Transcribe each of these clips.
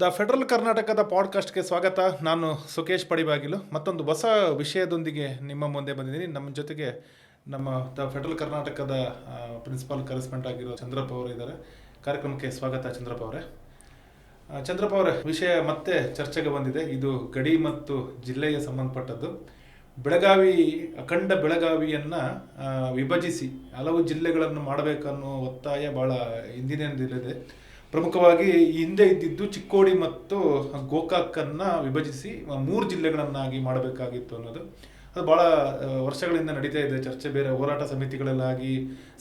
The federal ಕರ್ನಾಟಕದ ಪಾಡ್ಕಾಸ್ಟ್ಗೆ ಸ್ವಾಗತ. ನಾನು ಸುಕೇಶ್ ಪಡಿಬಾಗಿಲು. ಮತ್ತೊಂದು ಹೊಸ ವಿಷಯದೊಂದಿಗೆ ನಿಮ್ಮ ಮುಂದೆ ಬಂದಿದ್ದೀನಿ. ನಮ್ಮ ಜೊತೆಗೆ ನಮ್ಮ ದ ಫೆಡರಲ್ ಕರ್ನಾಟಕದ ಪ್ರಿನ್ಸಿಪಾಲ್ ಕರೆಸ್ಪೆಂಟ್ ಆಗಿರೋ ಚಂದ್ರಪ್ಪ ಅವರು ಇದ್ದಾರೆ. ಕಾರ್ಯಕ್ರಮಕ್ಕೆ ಸ್ವಾಗತ ಚಂದ್ರಪ್ಪ ಅವರೇ. ಚಂದ್ರಪ್ಪ ಅವರೇ, ವಿಷಯ ಮತ್ತೆ ಚರ್ಚೆಗೆ ಬಂದಿದೆ. ಇದು ಗಡಿ ಮತ್ತು ಜಿಲ್ಲೆಗೆ ಸಂಬಂಧಪಟ್ಟದ್ದು. ಬೆಳಗಾವಿ, ಅಖಂಡ ಬೆಳಗಾವಿಯನ್ನು ವಿಭಜಿಸಿ ಹಲವು ಜಿಲ್ಲೆಗಳನ್ನು ಮಾಡಬೇಕನ್ನೋ ಒತ್ತಾಯ ಭಾಳ ಹಿಂದಿನಿಂದಲಿದೆ ಪ್ರಮುಖವಾಗಿ ಹಿಂದೆ ಇದ್ದಿದ್ದು ಚಿಕ್ಕೋಡಿ ಮತ್ತು ಗೋಕಾಕನ್ನು ವಿಭಜಿಸಿ ಮೂರು ಜಿಲ್ಲೆಗಳನ್ನಾಗಿ ಮಾಡಬೇಕಾಗಿತ್ತು ಅನ್ನೋದು. ಅದು ಬಹಳ ವರ್ಷಗಳಿಂದ ನಡೀತಾ ಇದೆ. ಚರ್ಚೆ ಬೇರೆ, ಹೋರಾಟ ಸಮಿತಿಗಳಲ್ಲಾಗಿ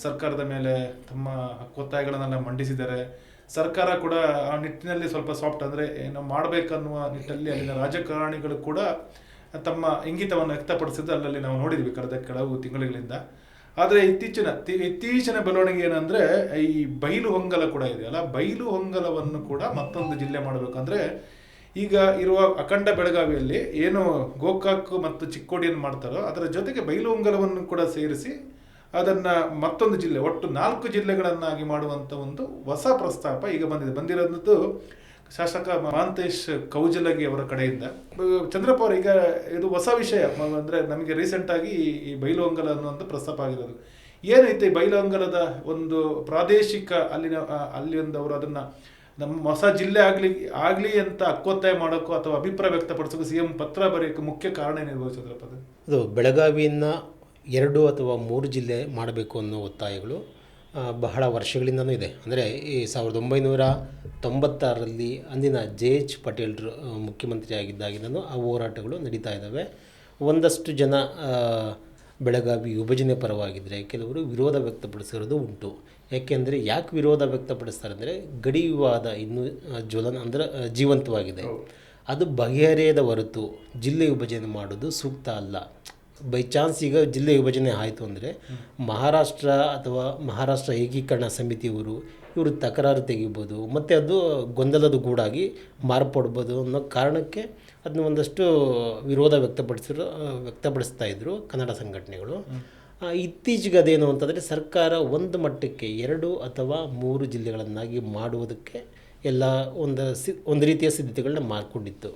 ಸರ್ಕಾರದ ಮೇಲೆ ತಮ್ಮ ಒತ್ತಾಯಗಳನ್ನೆಲ್ಲ ಮಂಡಿಸಿದ್ದಾರೆ. ಸರ್ಕಾರ ಕೂಡ ಆ ನಿಟ್ಟಿನಲ್ಲಿ ಸ್ವಲ್ಪ ಸಾಫ್ಟ್ ಅಂದರೆ, ಏನು ಮಾಡಬೇಕನ್ನುವ ನಿಟ್ಟಲ್ಲಿ ಅಲ್ಲಿನ ರಾಜಕಾರಣಿಗಳು ಕೂಡ ತಮ್ಮ ಇಂಗಿತವನ್ನು ವ್ಯಕ್ತಪಡಿಸಿದ್ದು ಅಲ್ಲಲ್ಲಿ ನಾವು ನೋಡಿದ್ವಿ ಕಳೆದ ಕೆಲವು ತಿಂಗಳುಗಳಿಂದ ಆದರೆ ಇತ್ತೀಚಿನ ಇತ್ತೀಚಿನ ಬೆಳವಣಿಗೆ ಏನಂದ್ರೆ, ಈ ಬೈಲು ಹೊಂಗಲ ಕೂಡ ಇದೆಯಲ್ಲ ಬೈಲು ಹೊಂಗಲವನ್ನು ಕೂಡ ಮತ್ತೊಂದು ಜಿಲ್ಲೆ ಮಾಡಬೇಕಂದ್ರೆ, ಈಗ ಇರುವ ಅಖಂಡ ಬೆಳಗಾವಿಯಲ್ಲಿ ಏನು ಗೋಕಾಕ್ ಮತ್ತು ಚಿಕ್ಕೋಡಿಯನ್ನು ಮಾಡ್ತಾರೋ, ಅದರ ಜೊತೆಗೆ ಬೈಲು ಹೊಂಗಲವನ್ನು ಕೂಡ ಸೇರಿಸಿ ಅದನ್ನ ಮತ್ತೊಂದು ಜಿಲ್ಲೆ, ಒಟ್ಟು ನಾಲ್ಕು ಜಿಲ್ಲೆಗಳನ್ನಾಗಿ ಮಾಡುವಂತ ಒಂದು ಹೊಸ ಪ್ರಸ್ತಾಪ ಈಗ ಬಂದಿದೆ. ಬಂದಿರೋದು ಶಾಸಕ ಮಹಾಂತೇಶ್ ಕೌಜಲಗಿ ಅವರ ಕಡೆಯಿಂದ. ಚಂದ್ರಪ್ಪ ಅವರು, ಈಗ ಇದು ಹೊಸ ವಿಷಯ. ಅಂದರೆ ನಮಗೆ ರೀಸೆಂಟ್ ಆಗಿ ಈ- ಬೈಲೊಂಗಲ ಅನ್ನುವಂಥ ಪ್ರಸ್ತಾಪ ಆಗಿರೋದು. ಏನೈತೆ ಈ ಒಂದು ಪ್ರಾದೇಶಿಕ ಅಲ್ಲಿನ ಅಲ್ಲಿ ಒಂದು ಅವರು ಅದನ್ನ ನಮ್ಮ ಹೊಸ ಜಿಲ್ಲೆ ಆಗಲಿ ಆಗಲಿ ಅಂತ ಅಕ್ಕೊತ್ತಾಯ ಮಾಡೋಕ್ಕೂ ಅಥವಾ ಅಭಿಪ್ರಾಯ ವ್ಯಕ್ತಪಡಿಸೋಕೆ ಸಿ ಎಂ ಪತ್ರ ಬರೆಯೋಕ್ಕೆ ಮುಖ್ಯ ಕಾರಣ ಏನಿರ್ಬೋದು ಚಂದ್ರಪ್ಪ ಅದು? ಬೆಳಗಾವಿಯನ್ನು ಎರಡು ಅಥವಾ ಮೂರು ಜಿಲ್ಲೆ ಮಾಡಬೇಕು ಅನ್ನೋ ಒತ್ತಾಯಗಳು ಬಹಳ ವರ್ಷಗಳಿಂದನೂ ಇದೆ. ಅಂದರೆ ಈ ಸಾವಿರದ ಒಂಬೈನೂರ ತೊಂಬತ್ತಾರರಲ್ಲಿ ಅಂದಿನ ಜೆ ಎಚ್ ಪಟೇಲ್ರು ಆ, ಮುಖ್ಯಮಂತ್ರಿ ಆಗಿದ್ದಾಗಿಂದನೂ ಆ ಹೋರಾಟಗಳು ನಡೀತಾ ಇದ್ದಾವೆ. ಒಂದಷ್ಟು ಜನ ಬೆಳಗಾವಿ ವಿಭಜನೆ ಪರವಾಗಿದ್ದರೆ ಕೆಲವರು ವಿರೋಧ ವ್ಯಕ್ತಪಡಿಸಿರೋದು ಉಂಟು. ಯಾಕೆಂದರೆ ಯಾಕೆ ವಿರೋಧ ವ್ಯಕ್ತಪಡಿಸ್ತಾರೆ ಅಂದರೆ ಗಡಿ ವಿವಾದ ಇನ್ನೂ ಜ್ವಲನ ಅಂದರೆ ಜೀವಂತವಾಗಿದೆ. ಅದು ಬಗೆಹರಿಯದ ಹೊರತು ಜಿಲ್ಲೆ ವಿಭಜನೆ ಮಾಡೋದು ಸೂಕ್ತ ಅಲ್ಲ. ಬೈ ಚಾನ್ಸ್ ಈಗ ಜಿಲ್ಲೆ ವಿಭಜನೆ ಆಯಿತು ಅಂದರೆ ಮಹಾರಾಷ್ಟ್ರ ಅಥವಾ ಮಹಾರಾಷ್ಟ್ರ ಏಕೀಕರಣ ಸಮಿತಿಯವರು ಇವರು ತಕರಾರು ತೆಗಿಬೋದು, ಮತ್ತು ಅದು ಗೊಂದಲದ ಗೂಡಾಗಿ ಮಾರ್ಪಡ್ಬೋದು ಅನ್ನೋ ಕಾರಣಕ್ಕೆ ಅದನ್ನ ಒಂದಷ್ಟು ವಿರೋಧ ವ್ಯಕ್ತಪಡಿಸಿರೋ, ವ್ಯಕ್ತಪಡಿಸ್ತಾ ಇದ್ದರು ಕನ್ನಡ ಸಂಘಟನೆಗಳು. ಇತ್ತೀಚೆಗೆ ಅದೇನು ಅಂತಂದರೆ ಸರ್ಕಾರ ಒಂದು ಮಟ್ಟಕ್ಕೆ ಎರಡು ಅಥವಾ ಮೂರು ಜಿಲ್ಲೆಗಳನ್ನಾಗಿ ಮಾಡುವುದಕ್ಕೆ ಎಲ್ಲ ಒಂದು ಸಿ, ಒಂದು ರೀತಿಯ ಸಿದ್ಧತೆಗಳನ್ನ ಮಾಡಿಕೊಂಡಿತ್ತು.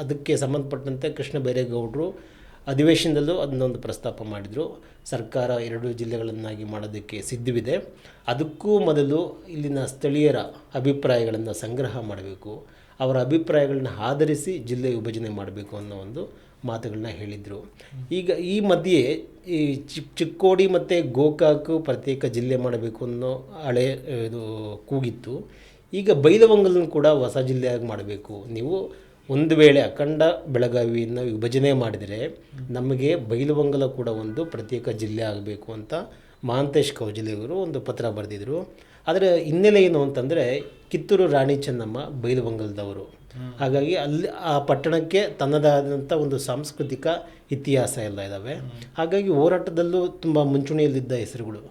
ಅದಕ್ಕೆ ಸಂಬಂಧಪಟ್ಟಂತೆ ಕೃಷ್ಣ ಬೈರೇಗೌಡರು ಅಧಿವೇಶನದಲ್ಲೂ ಅದನ್ನೊಂದು ಪ್ರಸ್ತಾಪ ಮಾಡಿದರು. ಸರ್ಕಾರ ಎರಡು ಜಿಲ್ಲೆಗಳನ್ನಾಗಿ ಮಾಡೋದಕ್ಕೆ ಸಿದ್ಧವಿದೆ. ಅದಕ್ಕೂ ಮೊದಲು ಇಲ್ಲಿನ ಸ್ಥಳೀಯರ ಅಭಿಪ್ರಾಯಗಳನ್ನು ಸಂಗ್ರಹ ಮಾಡಬೇಕು. ಅವರ ಅಭಿಪ್ರಾಯಗಳನ್ನ ಆಧರಿಸಿ ಜಿಲ್ಲೆ ವಿಭಜನೆ ಮಾಡಬೇಕು ಅನ್ನೋ ಒಂದು ಮಾತುಗಳನ್ನ ಹೇಳಿದರು. ಈಗ ಈ ಮಧ್ಯೆ ಈ ಚಿಕ್ಕ ಚಿಕ್ಕೋಡಿ ಮತ್ತು ಗೋಕಾಕ್ ಪ್ರತ್ಯೇಕ ಜಿಲ್ಲೆ ಮಾಡಬೇಕು ಅನ್ನೋ ಹಳೆ, ಇದು ಕೂಗಿತ್ತು. ಈಗ ಬೈಲವಂಗಲನ್ನು ಕೂಡ ಹೊಸ ಜಿಲ್ಲೆಯಾಗಿ ಮಾಡಬೇಕು. ನೀವು ಒಂದು ವೇಳೆ ಅಖಂಡ ಬೆಳಗಾವಿಯನ್ನು ವಿಭಜನೆ ಮಾಡಿದರೆ ನಮಗೆ ಬೈಲುವಂಗಲ ಕೂಡ ಒಂದು ಪ್ರತ್ಯೇಕ ಜಿಲ್ಲೆ ಆಗಬೇಕು ಅಂತ ಮಹಾಂತೇಶ್ ಕೌಜಲೆಯವರು ಒಂದು ಪತ್ರ ಬರೆದಿದ್ರು. ಅದರ ಹಿನ್ನೆಲೆ ಏನು ಅಂತಂದರೆ ಕಿತ್ತೂರು ರಾಣಿ ಚೆನ್ನಮ್ಮ ಬೈಲುವಂಗಲದವರು. ಹಾಗಾಗಿ ಅಲ್ಲಿ ಆ ಪಟ್ಟಣಕ್ಕೆ ತನ್ನದಾದಂಥ ಒಂದು ಸಾಂಸ್ಕೃತಿಕ ಇತಿಹಾಸ ಎಲ್ಲ ಇದ್ದಾವೆ ಹಾಗಾಗಿ ಹೋರಾಟದಲ್ಲೂ ತುಂಬ ಮುಂಚೂಣಿಯಲ್ಲಿದ್ದ ಹೆಸರುಗಳು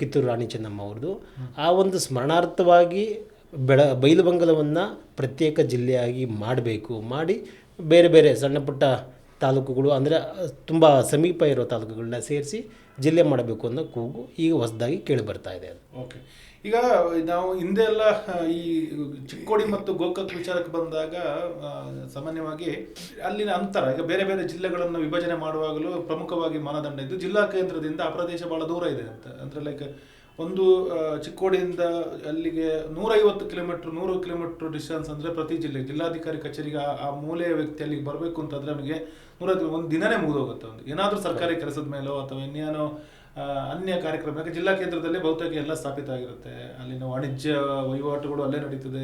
ಕಿತ್ತೂರು ರಾಣಿ ಚೆನ್ನಮ್ಮ ಅವ್ರದ್ದು. ಆ ಒಂದು ಸ್ಮರಣಾರ್ಥವಾಗಿ ಬೆಳ ಬೈಲುಬಂಗಲವನ್ನು ಪ್ರತ್ಯೇಕ ಜಿಲ್ಲೆಯಾಗಿ ಮಾಡಬೇಕು. ಮಾಡಿ ಬೇರೆ ಬೇರೆ ಸಣ್ಣ ಪುಟ್ಟ ತಾಲೂಕುಗಳು ಅಂದರೆ ತುಂಬ ಸಮೀಪ ಇರೋ ತಾಲೂಕುಗಳನ್ನ ಸೇರಿಸಿ ಜಿಲ್ಲೆ ಮಾಡಬೇಕು ಅನ್ನೋ ಕೂಗು ಈಗ ಹೊಸದಾಗಿ ಕೇಳಿ ಬರ್ತಾ ಇದೆ ಅದು. ಓಕೆ. ಈಗ ನಾವು ಹಿಂದೆ ಎಲ್ಲ ಈ ಚಿಕ್ಕೋಡಿ ಮತ್ತು ಗೋಕಾಕ್ ವಿಚಾರಕ್ಕೆ ಬಂದಾಗ ಸಾಮಾನ್ಯವಾಗಿ ಅಲ್ಲಿನ ಅಂತರ, ಈಗ ಬೇರೆ ಬೇರೆ ಜಿಲ್ಲೆಗಳನ್ನು ವಿಭಜನೆ ಮಾಡುವಾಗಲೂ ಪ್ರಮುಖವಾಗಿ ಮಾನದಂಡ ಇದ್ದು ಜಿಲ್ಲಾ ಕೇಂದ್ರದಿಂದ ಆ ಪ್ರದೇಶ ಬಹಳ ದೂರ ಇದೆ ಅಂತ. ಅಂದ್ರೆ ಲೈಕ್ ಒಂದು ಚಿಕ್ಕೋಡಿಯಿಂದ ಅಲ್ಲಿಗೆ ನೂರೈವತ್ತು ಕಿಲೋಮೀಟರ್ ನೂರು ಕಿಲೋಮೀಟರ್ ಡಿಸ್ಟೆನ್ಸ್ ಅಂದರೆ ಪ್ರತಿ ಜಿಲ್ಲೆ ಜಿಲ್ಲಾಧಿಕಾರಿ ಕಚೇರಿಗೆ ಆ- ಆ ಮೂಲೆಯ ವ್ಯಕ್ತಿ ಅಲ್ಲಿಗೆ ಬರಬೇಕು ಅಂತಂದರೆ ಅವನಿಗೆ ನೂರ ಒಂದು ದಿನನೇ ಮುಗಿದೋಗುತ್ತೆ ಒಂದು. ಏನಾದರೂ ಸರ್ಕಾರಿ ಕೆಲಸದ ಮೇಲೋ ಅಥವಾ ಇನ್ನೇನೋ ಅನ್ಯ ಕಾರ್ಯಕ್ರಮ ಯಾಕೆ ಜಿಲ್ಲಾ ಕೇಂದ್ರದಲ್ಲಿ ಬಹುತೇಕ ಎಲ್ಲ ಸ್ಥಾಪಿತ ಆಗಿರುತ್ತೆ. ಅಲ್ಲಿನ ವಾಣಿಜ್ಯ ವಹಿವಾಟುಗಳು ಅಲ್ಲೇ ನಡೀತದೆ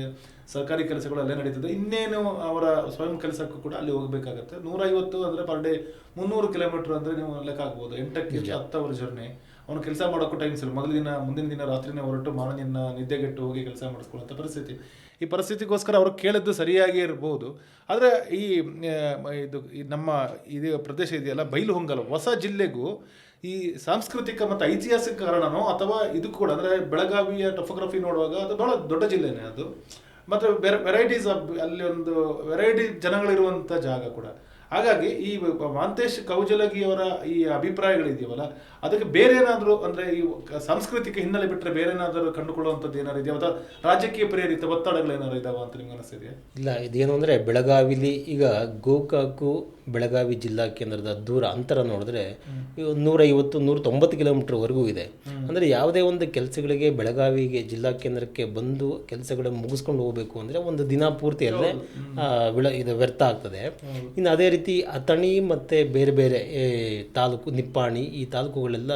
ಸರ್ಕಾರಿ ಕೆಲಸಗಳು ಅಲ್ಲೇ ನಡೀತದೆ. ಇನ್ನೇನು ಅವರ ಸ್ವಯಂ ಕೆಲಸಕ್ಕೂ ಕೂಡ ಅಲ್ಲಿ ಹೋಗ್ಬೇಕಾಗತ್ತೆ. ನೂರೈವತ್ತು ಅಂದರೆ ಪರ್ ಡೇ ಮುನ್ನೂರು ಕಿಲೋಮೀಟರ್ ಅಂದರೆ ನೀವು ಲೆಕ್ಕ ಆಗ್ಬೋದು ಎಂಟಕ್ಕೆ ಹತ್ತು ಅವರ್ ಜರ್ನಿ. ಅವನು ಕೆಲಸ ಮಾಡೋಕ್ಕೂ ಟೈಮ್ ಸಿಲ್ಲ ಮೊದಲ ದಿನ, ಮುಂದಿನ ದಿನ ರಾತ್ರಿನೇ ಹೊರಟು ಮಾರನೇ ದಿನ ನಿದ್ದೆಗೆಟ್ಟು ಹೋಗಿ ಕೆಲಸ ಮಾಡಿಸ್ಕೊಳ್ಳುವಂಥ ಪರಿಸ್ಥಿತಿ. ಈ ಪರಿಸ್ಥಿತಿಗೋಸ್ಕರ ಅವರು ಕೇಳಿದ್ದು ಸರಿಯಾಗಿ ಇರ್ಬೋದು. ಆದರೆ ಈ ಇದು ನಮ್ಮ ಇದು ಪ್ರದೇಶ ಇದೆಯಲ್ಲ ಬೈಲು ಹೊಂಗಲ ಹೊಸ ಜಿಲ್ಲೆಗೂ ಈ ಸಾಂಸ್ಕೃತಿಕ ಮತ್ತು ಐತಿಹಾಸಿಕ ಕಾರಣನೋ ಅಥವಾ ಇದು ಕೂಡ, ಅಂದರೆ ಬೆಳಗಾವಿಯ ಟೊಫೋಗ್ರಫಿ ನೋಡುವಾಗ ಅದು ಭಾಳ ದೊಡ್ಡ ಜಿಲ್ಲೆನೇ ಅದು. ಮತ್ತು ವೆರೈಟೀಸ್ ಅಲ್ಲಿ ಒಂದು ವೆರೈಟಿ ಜನಗಳಿರುವಂಥ ಜಾಗ ಕೂಡ. ಹಾಗಾಗಿ ಈ ಮಾಂತೇಶ್ ಕೌಜಲಗಿಯವರ ಈ ಅಭಿಪ್ರಾಯಗಳಿದೆಯವಲ್ಲ ಅದಕ್ಕೆ ಬೇರೆ ಏನಾದರೂ ಅಂದರೆ ಈ ಸಾಂಸ್ಕೃತಿಕ ಹಿನ್ನೆಲೆ ಬಿಟ್ಟರೆ ಬೇರೆ ಏನಾದರೂ ಕಂಡುಕೊಳ್ಳುವಂಥದ್ದು ಏನಾದ್ರು ಇದೆಯಾ? ಅಥವಾ ರಾಜಕೀಯ ಪ್ರೇರಿತ ಒತ್ತಡಗಳು ಏನಾದ್ರು ಇದಾವ ಅಂತ ನಿಮ್ಗೆ ಅನಿಸ್ತಿದೆಯಾ ಇಲ್ಲ, ಇದೇನು ಅಂದರೆ ಬೆಳಗಾವಿಲಿ ಈಗ ಗೋಕಾಕು ಬೆಳಗಾವಿ ಜಿಲ್ಲಾ ಕೇಂದ್ರದ ದೂರ ಅಂತರ ನೋಡಿದ್ರೆ ನೂರೈವತ್ತು ನೂರ ತೊಂಬತ್ತು ಕಿಲೋಮೀಟ್ರ್ವರೆಗೂ ಇದೆ. ಅಂದರೆ ಯಾವುದೇ ಒಂದು ಕೆಲಸಗಳಿಗೆ ಬೆಳಗಾವಿಗೆ ಜಿಲ್ಲಾ ಕೇಂದ್ರಕ್ಕೆ ಬಂದು ಕೆಲಸಗಳನ್ನು ಮುಗಿಸ್ಕೊಂಡು ಹೋಗಬೇಕು ಅಂದರೆ ಒಂದು ದಿನ ಪೂರ್ತಿ ಅಲ್ಲೇ ವಿಳ ಇದು ವ್ಯರ್ಥ ಆಗ್ತದೆ. ಇನ್ನು ಅದೇ ರೀತಿ ಅಥಣಿ ಮತ್ತು ಬೇರೆ ಬೇರೆ ತಾಲೂಕು ನಿಪ್ಪಾಣಿ ಈ ತಾಲೂಕುಗಳೆಲ್ಲ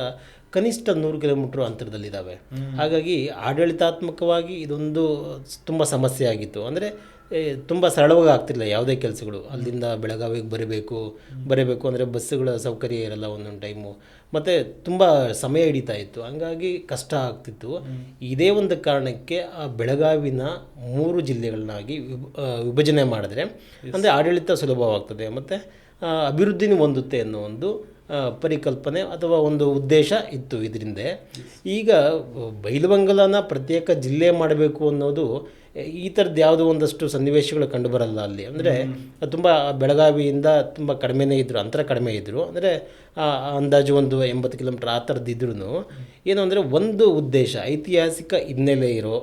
ಕನಿಷ್ಠ ನೂರು ಕಿಲೋಮೀಟ್ರ್ ಅಂತರದಲ್ಲಿದ್ದಾವೆ. ಹಾಗಾಗಿ ಆಡಳಿತಾತ್ಮಕವಾಗಿ ಇದೊಂದು ತುಂಬ ಸಮಸ್ಯೆ ಆಗಿತ್ತು. ಅಂದರೆ ತುಂಬ ಸರಳವಾಗಿ ಆಗ್ತಿಲ್ಲ ಯಾವುದೇ ಕೆಲಸಗಳು. ಅಲ್ಲಿಂದ ಬೆಳಗಾವಿಗೆ ಬರಬೇಕು ಬರಬೇಕು ಅಂದರೆ ಬಸ್ಸುಗಳ ಸೌಕರ್ಯ ಇರಲ್ಲ ಒಂದೊಂದು ಟೈಮು ಮತ್ತು ತುಂಬ ಸಮಯ ಹಿಡಿತಾ ಇತ್ತು. ಹಂಗಾಗಿ ಕಷ್ಟ ಆಗ್ತಿತ್ತು. ಇದೇ ಒಂದು ಕಾರಣಕ್ಕೆ ಆ ಬೆಳಗಾವಿನ ಮೂರು ಜಿಲ್ಲೆಗಳನ್ನಾಗಿ ವಿಭ- ವಿಭಜನೆ ಮಾಡಿದ್ರೆ ಅಂದರೆ ಆಡಳಿತ ಸುಲಭವಾಗ್ತದೆ. ಮತ್ತು ಅಭಿವೃದ್ಧಿನೂ ಹೊಂದುತ್ತೆ ಅನ್ನೋ ಒಂದು ಪರಿಕಲ್ಪನೆ ಅಥವಾ ಒಂದು ಉದ್ದೇಶ ಇತ್ತು ಇದರಿಂದ. ಈಗ ಬೈಲುವಂಗಲನ ಪ್ರತ್ಯೇಕ ಜಿಲ್ಲೆ ಮಾಡಬೇಕು ಅನ್ನೋದು ಈ ಥರದ್ದು ಯಾವುದೋ ಒಂದಷ್ಟು ಸನ್ನಿವೇಶಗಳು ಕಂಡುಬರಲ್ಲ ಅಲ್ಲಿ. ಅಂದರೆ ತುಂಬ ಬೆಳಗಾವಿಯಿಂದ ತುಂಬ ಕಡಿಮೆನೇ ಇದ್ದರು ಅಂತರ ಕಡಿಮೆ ಇದ್ದರು ಅಂದರೆ ಅಂದಾಜು ಒಂದು ಎಂಬತ್ತು ಕಿಲೋಮೀಟ್ರ್ ಆ ಥರದ್ದು ಇದ್ರೂ ಏನು ಅಂದರೆ ಒಂದು ಉದ್ದೇಶ ಐತಿಹಾಸಿಕ ಹಿನ್ನೆಲೆ ಇರೋ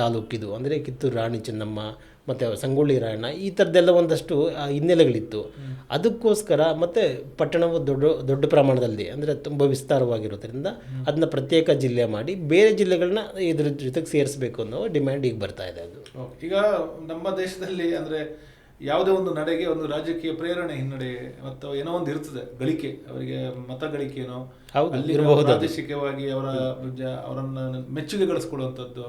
ತಾಲೂಕಿದು. ಅಂದರೆ ಕಿತ್ತೂರು ರಾಣಿ ಚೆನ್ನಮ್ಮ ಮತ್ತು ಸಂಗೊಳ್ಳಿ ರಾಯಣ್ಣ ಈ ಥರದ್ದೆಲ್ಲ ಒಂದಷ್ಟು ಹಿನ್ನೆಲೆಗಳಿತ್ತು. ಅದಕ್ಕೋಸ್ಕರ ಮತ್ತು ಪಟ್ಟಣವು ದೊಡ್ಡ ದೊಡ್ಡ ಪ್ರಮಾಣದಲ್ಲಿ ಅಂದರೆ ತುಂಬ ವಿಸ್ತಾರವಾಗಿರೋದ್ರಿಂದ ಅದನ್ನ ಪ್ರತ್ಯೇಕ ಜಿಲ್ಲೆ ಮಾಡಿ ಬೇರೆ ಜಿಲ್ಲೆಗಳನ್ನ ಇದ್ರ ಜೊತೆಗೆ ಸೇರಿಸಬೇಕು ಅನ್ನೋ ಡಿಮ್ಯಾಂಡ್ ಈಗ ಬರ್ತಾ ಇದೆ ಅದು. ಈಗ ನಮ್ಮ ದೇಶದಲ್ಲಿ ಅಂದರೆ ಯಾವುದೇ ಒಂದು ನಡೆಗೆ ಒಂದು ರಾಜಕೀಯ ಪ್ರೇರಣೆ ಹಿನ್ನಡೆ ಮತ್ತು ಏನೋ ಒಂದು ಇರ್ತದೆ ಗಳಿಕೆ ಅವರಿಗೆ ಮತ ಗಳಿಕೆನೋ. ಪ್ರಾದೇಶಿಕವಾಗಿ ಅವರ ಅವರನ್ನ ಮೆಚ್ಚುಗೆ ಗಳಿಸ್ಕೊಳ್ಳುವಂಥದ್ದು.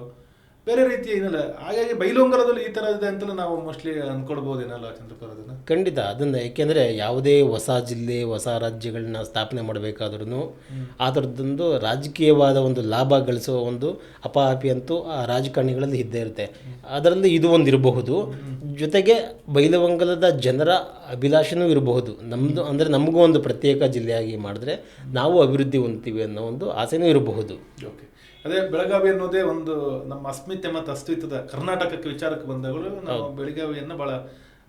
ಬೇರೆ ರೀತಿ ಏನಲ್ಲ ಹಾಗಾಗಿ ಬೈಲೊಂಗಲದಲ್ಲಿ ಈ ತರ ಇದೆ ಅಂತಲೂ ನಾವು ಮೋಸ್ಟ್ಲಿ ಅನ್ಕೊಳ್ಬಹುದೇನಲ್ಲ ಚಂದ್ರಪುರ ಅದನ್ನ ಖಂಡಿತ ಅದನ್ನು ಏಕೆಂದರೆ ಯಾವುದೇ ಹೊಸ ಜಿಲ್ಲೆ ಹೊಸ ರಾಜ್ಯಗಳನ್ನ ಸ್ಥಾಪನೆ ಮಾಡಬೇಕಾದ್ರೂ ಆ ಥರದ್ದೊಂದು ರಾಜಕೀಯವಾದ ಒಂದು ಲಾಭ ಗಳಿಸುವ ಒಂದು ಅಪಹಾಪಿ ಅಂತೂ ಆ ರಾಜಕಾರಣಿಗಳಲ್ಲಿ ಇದ್ದೇ ಇರುತ್ತೆ. ಅದರಲ್ಲಿ ಇದು ಒಂದು ಇರಬಹುದು. ಜೊತೆಗೆ ಬೈಲವಂಗಲದ ಜನರ ಅಭಿಲಾಷೆನೂ ಇರಬಹುದು. ನಮ್ಮದು ಅಂದರೆ ನಮಗೂ ಒಂದು ಪ್ರತ್ಯೇಕ ಜಿಲ್ಲೆಯಾಗಿ ಮಾಡಿದ್ರೆ ನಾವು ಅಭಿವೃದ್ಧಿ ಹೊಂದ್ತೀವಿ ಅನ್ನೋ ಒಂದು ಆಸೆನೂ ಇರಬಹುದು. ಓಕೆ ಅದೇ ಬೆಳಗಾವಿ ಅನ್ನೋದೇ ಒಂದು ನಮ್ಮ ಅಸ್ಮಿತೆ ಮತ್ತು ಅಸ್ತಿತ್ವದ ಕರ್ನಾಟಕಕ್ಕೆ ವಿಚಾರಕ್ಕೆ ಬಂದಾಗಲೂ ನಾವು ಬೆಳಗಾವಿಯನ್ನ ಭಾಳ